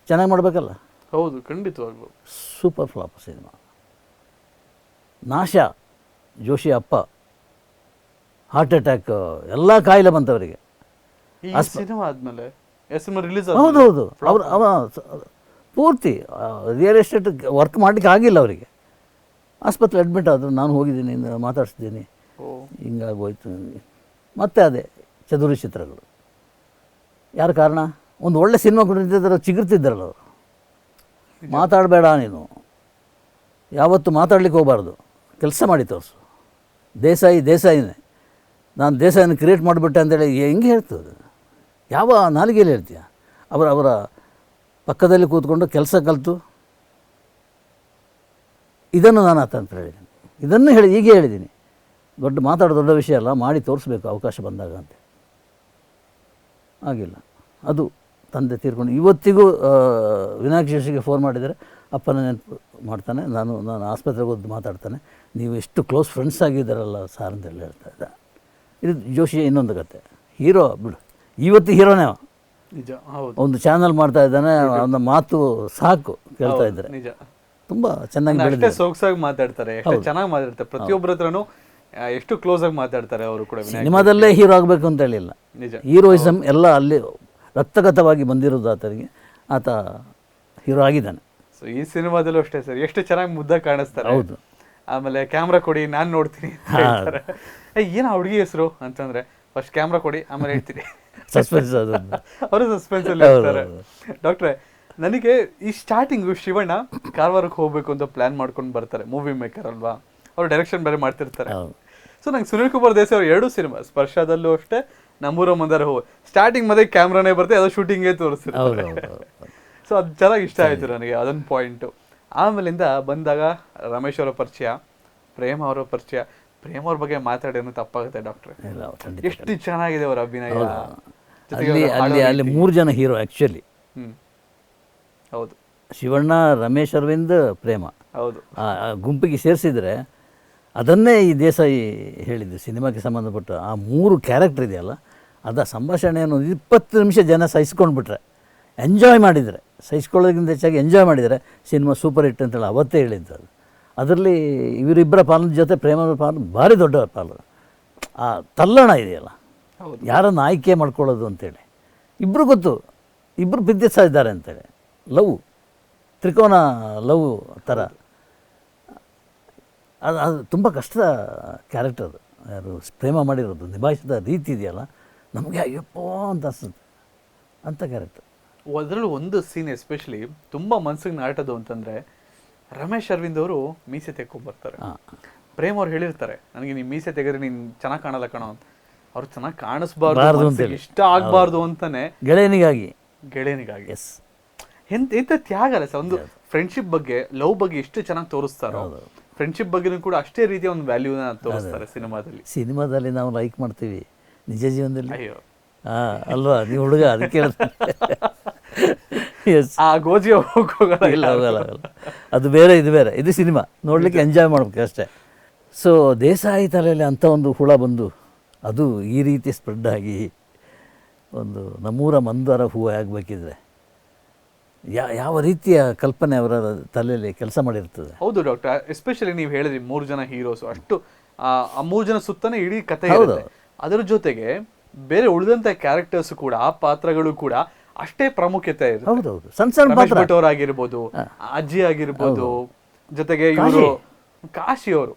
ಚೆನ್ನಾಗಿ ಮಾಡಬೇಕಲ್ಲ? ಹೌದು ಖಂಡಿತ ಸೂಪರ್ ಫ್ಲಾಪ್ ಸಿನಿಮಾ. ನಾಶ ಜೋಶಿ ಅಪ್ಪ. ಹಾರ್ಟ್ ಅಟ್ಯಾಕ್ ಎಲ್ಲ ಕಾಯಿಲೆ ಬಂತವರಿಗೆ ಈ ಸಿನಿಮಾ ಆದ್ಮೇಲೆ ಎಸ್ ಎಂ ರಿಲೀಸ್ ಹೌದು ಹೌದು. ಅವ್ರು ಅವ ಪೂರ್ತಿ ರಿಯಲ್ ಎಸ್ಟೇಟ್ ವರ್ಕ್ ಮಾಡಲಿಕ್ಕೆ ಆಗಿಲ್ಲ ಅವರಿಗೆ. ಆಸ್ಪತ್ರೆ ಅಡ್ಮಿಟ್ ಆದರು ನಾನು ಹೋಗಿದ್ದೀನಿ ಮಾತಾಡ್ಸಿದ್ದೀನಿ ಹಿಂಗಾಗೋಯ್ತು. ನನಗೆ ಮತ್ತೆ ಅದೇ ಚದುರಿ ಚಿತ್ರಗಳು. ಯಾರ ಕಾರಣ? ಒಂದು ಒಳ್ಳೆ ಸಿನಿಮಾ ಕೊಟ್ಟಿದ್ದರು ಚಿಗುರ್ತಿದ್ದಾರಲ್ಲ ಅವರು. ಮಾತಾಡಬೇಡ ನೀನು. ಯಾವತ್ತು ಮಾತಾಡ್ಲಿಕ್ಕೆ ಹೋಗಬಾರ್ದು. ಕೆಲಸ ಮಾಡಿ ತೋರಿಸು. ದೇಸಾಯಿ ದೇಸಾಯಿನೇ. ನಾನು ದೇಶವನ್ನು ಕ್ರಿಯೇಟ್ ಮಾಡಿಬಿಟ್ಟೆ ಅಂತೇಳಿ ಹೆಂಗೆ ಹೇಳ್ತದೆ ಯಾವ ನಾಲಿಗೆಯಲ್ಲಿ ಹೇಳ್ತೀಯ? ಅವರ ಅವರ ಪಕ್ಕದಲ್ಲಿ ಕೂತ್ಕೊಂಡು ಕೆಲಸ ಕಲಿತು. ಇದನ್ನು ನಾನು ಆತ ಅಂತ ಹೇಳಿದ್ದೀನಿ. ಇದನ್ನು ಹೇಳಿ ಹೀಗೆ ಹೇಳಿದ್ದೀನಿ. ದೊಡ್ಡ ಮಾತಾಡೋ ದೊಡ್ಡ ವಿಷಯ ಅಲ್ಲ, ಮಾಡಿ ತೋರಿಸ್ಬೇಕು ಅವಕಾಶ ಬಂದಾಗ ಅಂತ. ಆಗಿಲ್ಲ ಅದು ತಂದೆ ತೀರ್ಕೊಂಡು ಇವತ್ತಿಗೂ ವಿನಾಯಕ ಜೋಶಿಗೆ ಫೋನ್ ಮಾಡಿದರೆ ಅಪ್ಪನ ನೆನಪು ಮಾಡ್ತಾನೆ. ನಾನು ನಾನು ಆಸ್ಪತ್ರೆಗೆ ಹೋದ್ದು ಮಾತಾಡ್ತಾನೆ. ನೀವು ಎಷ್ಟು ಕ್ಲೋಸ್ ಫ್ರೆಂಡ್ಸ್ ಆಗಿದ್ದಾರಲ್ಲ ಸಾರ್ ಅಂತ ಹೇಳ್ತಾ ಇದ್ದ. ಇದು ಜೋಶಿ ಇನ್ನೊಂದು ಕತೆ. ಹೀರೋ ಬಿಡು. ಇವತ್ತು ಹೀರೋನೇ ನಿಜ ಹೌದು. ಒಂದು ಚಾನಲ್ ಮಾಡ್ತಾ ಇದ್ದಾನೆ ಅವನ ಮಾತು ಸಾಕು ಕೇಳ್ತಾ ಇದ್ದಾರೆ ನಿಜ. ತುಂಬ ಚೆನ್ನಾಗಿ ಬೆಳೆದಿದೆ. ಸೊಗಸಾಗಿ ಮಾತಾಡ್ತಾರೆ ಚೆನ್ನಾಗಿ ಮಾತಾಡ್ತಾರೆ. ಪ್ರತಿಯೊಬ್ಬರ ಹತ್ರನು ಎಷ್ಟು ಕ್ಲೋಸ್ ಆಗಿ ಮಾತಾಡ್ತಾರೆ ಅವರು ಕೂಡ ಸಿನಿಮಾದಲ್ಲೇ ಹೀರೋ ಆಗಬೇಕು ಅಂತ ಹೇಳಿಲ್ಲ. ನಿಜ. ಹೀರೋಯಿಸಮ್ ಎಲ್ಲ ಅಲ್ಲಿ ರಕ್ತಗತವಾಗಿ ಬಂದಿರೋದು ಆತನಿಗೆ. ಆತ ಹೀರೋ ಆಗಿದ್ದಾನೆ. ಸೊ ಈ ಸಿನಿಮಾದಲ್ಲೂ ಅಷ್ಟೇ ಸರ್. ಎಷ್ಟು ಚೆನ್ನಾಗಿ ಮುದ್ದ ಕಾಣಿಸ್ತಾರೆ. ಹೌದು. ಆಮೇಲೆ ಕ್ಯಾಮ್ರಾ ಕೊಡಿ ನಾನು ನೋಡ್ತೀನಿ ಏನ್ ಆ ಹುಡುಗಿ ಹೆಸರು? ಅಂತಂದ್ರೆ ಫಸ್ಟ್ ಕ್ಯಾಮ್ರಾ ಕೊಡಿ ಆಮೇಲೆ ಹೇಳ್ತೀನಿ. ಸಸ್ಪೆನ್ಸ್ ಅವರು ಸಸ್ಪೆನ್ಸ್ ಅಲ್ಲಿ ಇರ್ತಾರೆ. ಡಾಕ್ಟ್ರೆ ನನಗೆ ಈ ಸ್ಟಾರ್ಟಿಂಗ್ ಶಿವಣ್ಣ ಕಾರವಾರಕ್ಕೆ ಹೋಗ್ಬೇಕು ಅಂತ ಪ್ಲಾನ್ ಮಾಡ್ಕೊಂಡು ಬರ್ತಾರೆ ಮೂವಿ ಮೇಕರ್ ಅಲ್ವಾ? ಅವ್ರು ಡೈರೆಕ್ಷನ್ ಬೇರೆ ಮಾಡ್ತಿರ್ತಾರೆ. ಸೊ ನಂಗೆ ಸುನಿಲ್ ಕುಮಾರ್ ದೇಸಾಯಿ ಅವ್ರ ಎರಡು ಸಿನಿಮಾ ಸ್ಪರ್ಶದಲ್ಲೂ ಅಷ್ಟೇ ನಮ್ಮೂರ ಮಂದಾರ ಹೋ ಸ್ಟಾರ್ಟಿಂಗ್ ಮತ್ತೆ ಕ್ಯಾಮ್ರಾನೇ ಬರುತ್ತೆ ಅದು ಶೂಟಿಂಗೇ ತೋರಿಸ್ತಿರ್ತಾರೆ. ಸೊ ಅದು ಚೆನ್ನಾಗಿ ಇಷ್ಟ ಆಯ್ತು ನನಗೆ ಅದೊಂದು ಪಾಯಿಂಟು ಆಮೇಲಿಂದ ಬಂದಾಗ ರಮೇಶ್ ಅವರ ಪರಿಚಯ ಪ್ರೇಮ್ ಅವರ ಪರಿಚಯ ಪ್ರೇಮ್ ಅವ್ರ ಬಗ್ಗೆ ಮಾತಾಡೋನು ತಪ್ಪಾಗುತ್ತೆ ಡಾಕ್ಟರ್ ಇಲ್ಲ ಖಂಡಿತ ಎಷ್ಟು ಚೆನ್ನಾಗಿದೆ ಅವರ ಅಭಿನಯ. ಜೊತೆಗೆ ಅಲ್ಲಿ ಅವ್ರ ಅಲ್ಲಿ ಹಾಡೋ ಅಲ್ಲಿ ರೀತಿ. ಮೂರು ಜನ ಹೀರೋ ಆ್ಯಕ್ಚುಲಿ ಹ್ಮ್. ಹೌದು. ಶಿವಣ್ಣ ರಮೇಶ್ ಅರವಿಂದ್ ಪ್ರೇಮ. ಹೌದು. ಆ ಆ ಗುಂಪಿಗೆ ಸೇರಿಸಿದರೆ ಅದನ್ನೇ ಈ ದೇಸಾಯಿ ಹೇಳಿದ್ದು ಸಿನಿಮಾಕ್ಕೆ ಸಂಬಂಧಪಟ್ಟ ಆ ಮೂರು ಕ್ಯಾರೆಕ್ಟರ್ ಇದೆಯಲ್ಲ ಅದ ಸಂಭಾಷಣೆಯನ್ನು ಇಪ್ಪತ್ತು ನಿಮಿಷ ಜನ ಸಹಿಸ್ಕೊಂಡ್ಬಿಟ್ರೆ ಎಂಜಾಯ್ ಮಾಡಿದರೆ ಸಹಿಸ್ಕೊಳ್ಳೋದಕ್ಕಿಂತ ಹೆಚ್ಚಾಗಿ ಎಂಜಾಯ್ ಮಾಡಿದರೆ ಸಿನಿಮಾ ಸೂಪರ್ ಹಿಟ್ ಅಂತೇಳಿ ಅವತ್ತೇ ಹೇಳಿದ್ದು ಅದು. ಅದರಲ್ಲಿ ಇವರಿಬ್ಬರ ಪಾಲನ ಜೊತೆ ಪ್ರೇಮದ ಪಾಲನ ಭಾರಿ ದೊಡ್ಡ ಪಾಲು ಆ ತಲ್ಲಣ ಇದೆಯಲ್ಲ. ಯಾರನ್ನು ಆಯ್ಕೆ ಮಾಡ್ಕೊಳ್ಳೋದು ಅಂತೇಳಿ. ಇಬ್ಬರು ಗೊತ್ತು. ಇಬ್ಬರು ಬಿದ್ದಿಸ್ತಾ ಇದ್ದಾರೆ ಅಂತೇಳಿ. ಲವ್. ತ್ರಿಕೋನ ಲವ್ ಥರ. ಅದು ಅದು ತುಂಬ ಕಷ್ಟದ ಕ್ಯಾರೆಕ್ಟರ್ ಅದು. ಯಾರು ಪ್ರೇಮ ಮಾಡಿರೋದು ನಿಭಾಯಿಸಿದ ರೀತಿ ಇದೆಯಲ್ಲ? ನಮಗೆ ಅಯ್ಯಪ್ಪ ಅಂತ ಅನಿಸುತ್ತೆ. ಅಂಥ ಕ್ಯಾರೆಕ್ಟರ್. ಅದರಲ್ಲೂ ಒಂದು ಸೀನ್ ಎಸ್ಪೆಷಲಿ ತುಂಬ ಮನ್ಸಿಗೆ ನಾಟೋದು ಅಂತಂದ್ರೆ ರಮೇಶ್ ಅರವಿಂದ್ ಅವರು ಮೀಸೆ ತೆಕ್ಕೊಂಡ್ಬರ್ತಾರೆ ಪ್ರೇಮ್ ಅವ್ರು ಹೇಳಿರ್ತಾರೆ ನನಗೆ ನೀನ್ ಮೀಸೆ ತೆಗೆದ್ರೆ ನೀನ್ ಚೆನ್ನಾಗಿ ಕಾಣಲ್ಲ ಕಣೋ ಅಂತ. ಅವ್ರು ಚೆನ್ನಾಗಿ ಕಾಣಿಸ್ಬಾರ್ದು ಬಾರ್ದು ಮನ್ಸಿಗೆ ಇಷ್ಟ ಆಗ್ಬಾರ್ದು ಅಂತಾನೆ ಗೆಳೆಯನಿಗಾಗಿ. ಗೆಳೆಯನಿಗಾಗಿ. ಎಸ್ ಎಂತ ಎಂತ ತ್ಯಾಗ ಅಲ್ಲ ಸರ್ ಒಂದು ಫ್ರೆಂಡ್ಶಿಪ್ ಬಗ್ಗೆ ಲವ್ ಬಗ್ಗೆ ಎಷ್ಟು ಚೆನ್ನಾಗಿ ತೋರಿಸ್ತಾರೋ ಫ್ರೆಂಡ್ಶಿಪ್ ಬಗ್ಗೆನೂ ಕೂಡ ಅಷ್ಟೇ ರೀತಿಯ ಒಂದು ವ್ಯಾಲ್ಯೂನ ತೋರಿಸ್ತಾರೆ ಸಿನಿಮಾದಲ್ಲಿ. ಸಿನಿಮಾದಲ್ಲಿ ನಾವು ಲೈಕ್ ಮಾಡ್ತೀವಿ. ನಿಜ ಜೀವನದಲ್ಲಿ? ಅಯ್ಯೋ. ಹಾ ಅಲ್ವಾ? ನೀವು ಹುಡುಗ ಅದಕ್ಕೆ ಎಸ್ ಆ ಗೋಜಿ ಹೋಗೋಲ್ಲ ಇಲ್ಲ ಅದು ಬೇರೆ ಇದು ಬೇರೆ. ಇದು ಸಿನಿಮಾ. ನೋಡ್ಲಿಕ್ಕೆ ಎಂಜಾಯ್ ಮಾಡ್ಬೇಕು ಅಷ್ಟೇ. ಸೊ ದೇಸಾಯಿ ತಲೆಯಲ್ಲಿ ಅಂಥ ಒಂದು ಹುಳ ಬಂದು ಅದು ಈ ರೀತಿ ಸ್ಪ್ರೆಡ್ ಆಗಿ ಒಂದು ನಮ್ಮೂರ ಮಂದರ ಹೂವು ಆಗಬೇಕಿದ್ರೆ ಯಾ ಯಾವ ರೀತಿಯ ಕಲ್ಪನೆ ಅವರ ತಲೆಯಲ್ಲಿ ಕೆಲಸ ಮಾಡಿರ್ತದೆ? ಹೌದು ಡಾಕ್ಟರ್. ಎಸ್ಪೆಷಲಿ ನೀವು ಹೇಳಿದ್ರಿ ಮೂರು ಜನ ಹೀರೋಸ್ ಅಷ್ಟು ಆ ಮೂರು ಜನ ಸುತ್ತನೇ ಇಡೀ ಕಥೆ. ಇರುತ್ತೆ. ಅದರ ಜೊತೆಗೆ ಬೇರೆ ಉಳಿದಂಥ ಕ್ಯಾರೆಕ್ಟರ್ಸ್ ಕೂಡ ಆ ಪಾತ್ರಗಳು ಕೂಡ ಅಷ್ಟೇ ಪ್ರಾಮುಖ್ಯತೆ ಇದೆ ಹೌದೌದು. ಸಣ್ಣ ಸಣ್ಣ ರಮೇಶ್ ಪಾತ್ರ ಭಟ್ ಅವರಾಗಿರ್ಬೋದು ಅಜ್ಜಿ ಆಗಿರ್ಬೋದು ಜೊತೆಗೆ ಇವರು ಕಾಶಿ ಅವರು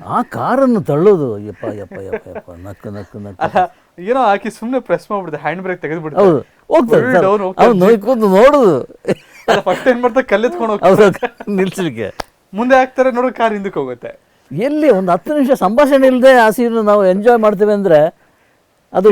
ಆ ಕಾರನ್ನು ತಳ್ಳೋದು ಯಪ್ಪ ಯಪ್ಪ ಯಪ್ಪ ಯಪ್ಪ ನಕ್ಕು ನಕ್ಕು ನಕ್ಕು. ಏನೋ ಹಾಕಿ ಸುಮ್ನೆ ಪ್ರೆಸ್ ಮಾಡ್ಬಿಡುತ್ತೆ ಹ್ಯಾಂಡ್ ಬ್ರೇಕ್ ತೆಗೆದ್ಬಿಡುತ್ತೆ. ಹೌದು. ಹೋಗ್ತಾರೆ ಅವ್ನು ನೋಯ್ಕೊಂಡು ನೋಡುದು. ಫಸ್ಟ್ ಏನ್ ಮಾಡ್ತಾ ಕಲ್ಲೆತ್ಕೊಂಡು ಹೋಗ್ತಾರೆ ನಿಲ್ಸಲಿಕ್ಕೆ. ಮುಂದೆ ಹಾಕ್ತಾರೆ ನೋಡೋ ಕಾರ್ ಹಿಂದಕ್ಕೆ ಹೋಗುತ್ತೆ. ಎಲ್ಲಿ ಒಂದು ಹತ್ತು ನಿಮಿಷ ಸಂಭಾಷಣೆ ಇಲ್ಲದೆ ಆ ಸೀನ್ ನಾವು ಎಂಜಾಯ್ ಮಾಡ್ತೇವೆ ಅಂದರೆ ಅದು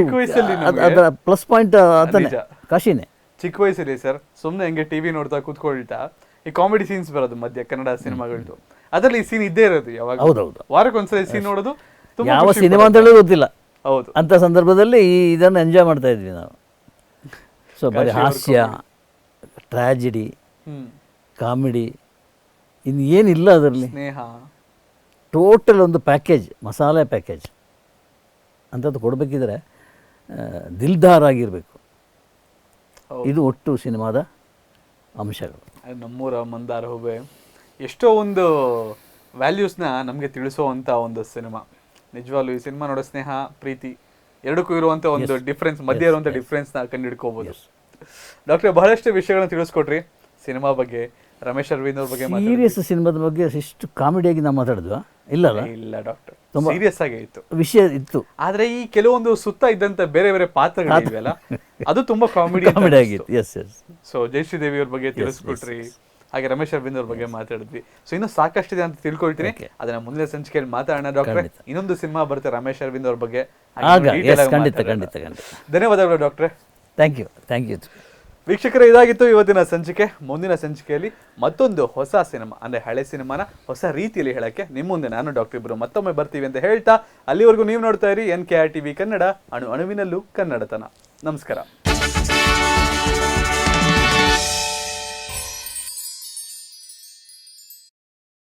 ಅದರ ಪ್ಲಸ್ ಪಾಯಿಂಟ್ ನಿಜ. ಕಾಶಿನೇ. ಚಿಕ್ಕ ವಯಸ್ಸಲ್ಲಿ ಸರ್ ಸುಮ್ನೆ ಹಂಗೆ ಟಿವಿ ನೋಡ್ತಾ ಕೂತ್ಕೊಳ್ತಾ ಈ ಕಾಮಿಡಿ ಸೀನ್ಸ್ ಬರೋದು ಮಧ್ಯ ಕನ್ನಡ ಸಿನಿಮಾಗಳದ್ದು ಅದರಲ್ಲಿ ಈ ಸೀನ್ ಇದ್ದೇ ಇರೋದು ಯಾವಾಗ? ಹೌದೌದು. ವಾರಕ್ಕೊಂದ್ಸಲ ಸೀನ್ ನೋಡೋದು ತುಂಬಾ ಯಾವ ಖುಷಿ ಸಿನಿಮಾ ಅಂತ. ಹೇಳೋದು ಗೊತ್ತಿಲ್ಲ. ಹೌದು. ಅಂತ ಸಂದರ್ಭದಲ್ಲಿ ಈ ಇದನ್ನು ಎಂಜಾಯ್ ಮಾಡ್ತಾ ಇದ್ವಿ ನಾವು. ಸೊ ಬರೀ ಹಾಸ್ಯ ಟ್ರಾಜಿಡಿ ಕಾಮಿಡಿ ಇನ್ನು ಏನಿಲ್ಲ ಅದರಲ್ಲಿ. ಸ್ನೇಹ. ಟೋಟಲ್ ಒಂದು ಪ್ಯಾಕೇಜ್ ಮಸಾಲೆ ಪ್ಯಾಕೇಜ್ ಅಂಥದ್ದು ಕೊಡಬೇಕಿದ್ರೆ ದಿಲ್ದಾರ್ ಆಗಿರಬೇಕು ಇದು ಒಟ್ಟು ಸಿನಿಮಾದ ಅಂಶಗಳು. ನಮ್ಮೂರ ಮಂದಾರ ಹೂವೆ ಎಷ್ಟೋ ಒಂದು ವ್ಯಾಲ್ಯೂಸ್ನ ನಮಗೆ ತಿಳಿಸುವಂಥ ಒಂದು ಸಿನಿಮಾ. ನಿಜವಾಗ್ಲೂ ಈ ಸಿನಿಮಾ ನೋಡೋ ಸ್ನೇಹ ಪ್ರೀತಿ ಎರಡಕ್ಕೂ ಇರುವಂಥ ಒಂದು ಡಿಫ್ರೆನ್ಸ್ ಮಧ್ಯೆ ಇರುವಂಥ ಡಿಫ್ರೆನ್ಸ್ನ ನ ಕಂಡುಹಿಡ್ಕೋಬಹುದು ಡಾಕ್ಟರ್ ಬಹಳಷ್ಟು ವಿಷಯಗಳನ್ನ ತಿಳಿಸ್ಕೊಟ್ರಿ. ಸಿನಿಮಾ ಬಗ್ಗೆ ರಮೇಶ್ ಅರವಿಂದ್ ಅವ್ರ ಬಗ್ಗೆ. ಸೀರಿಯಸ್ ಸಿನಿಮಾದ ಬಗ್ಗೆ ಇಷ್ಟು ಕಾಮಿಡಿಯಾಗಿ ನಾವು ಮಾತಾಡಿದ್ವಾ? ಇಲ್ಲಲ್ಲ? ಇಲ್ಲ ಡಾಕ್ಟರ್. ಸೀರಿಯಸ್ ಆಗಿ ಇತ್ತು. ವಿಷಯ ಇತ್ತು. ಆದ್ರೆ ಈ ಕೆಲವೊಂದು ಸುತ್ತ ಇದ್ದಂತ ಬೇರೆ ಬೇರೆ ಪಾತ್ರಗಳಿವೆಲ್ಲ ಅದು ತುಂಬಾ ಕಾಮಿಡಿ ಕಾಮಿಡಿ ಆಗಿತ್ತು. Yes yes so Jayashree Devi ಅವ್ರ ಬಗ್ಗೆ ತಿಳಿಸ್ಕೊಟ್ರಿ. ಹಾಗೆ ರಮೇಶ್ ಅರವಿಂದ್ ಅವ್ರ ಬಗ್ಗೆ ಮಾತಾಡಿದ್ವಿ. ಸೊ ಇನ್ನೂ ಸಾಕಷ್ಟಿದೆ ಅಂತ ತಿಳ್ಕೊಳ್ತೀನಿ. ಅದನ್ನ ಮುಂದಿನ ಸಂಚಿಕೆಯಲ್ಲಿ ಮಾತಾಡೋಣ ಡಾಕ್ಟರ್. ಇನ್ನೊಂದು ಸಿನಿಮಾ ಬರುತ್ತೆ ರಮೇಶ್ ಅರವಿಂದ್ ಅವ್ರ ಬಗ್ಗೆ. ಧನ್ಯವಾದಗಳು ಡಾಕ್ಟ್ರೆ. ಥ್ಯಾಂಕ್ ಯು ಥ್ಯಾಂಕ್ ಯು ವೀಕ್ಷಕರೇ, ಇದಾಗಿತ್ತು ಇವತ್ತಿನ ಸಂಚಿಕೆ. ಮುಂದಿನ ಸಂಚಿಕೆಯಲ್ಲಿ ಮತ್ತೊಂದು ಹೊಸ ಸಿನಿಮಾ, ಅಂದ್ರೆ ಹಳೆ ಸಿನಿಮಾನ ಹೊಸ ರೀತಿಯಲ್ಲಿ ಹೇಳಕ್ಕೆ ನಿಮ್ಮ ಮುಂದೆ ನಾನು ಡಾಕ್ಟರ್ ಇಬ್ರು ಮತ್ತೊಮ್ಮೆ ಬರ್ತೀವಿ ಅಂತ ಹೇಳ್ತಾ, ಅಲ್ಲಿವರೆಗೂ ನೀವು ನೋಡ್ತಾ ಇರಿ N K R TV Kannada, ಅಣು ಅಣುವಿನಲ್ಲೂ ಕನ್ನಡತನ. ನಮಸ್ಕಾರ.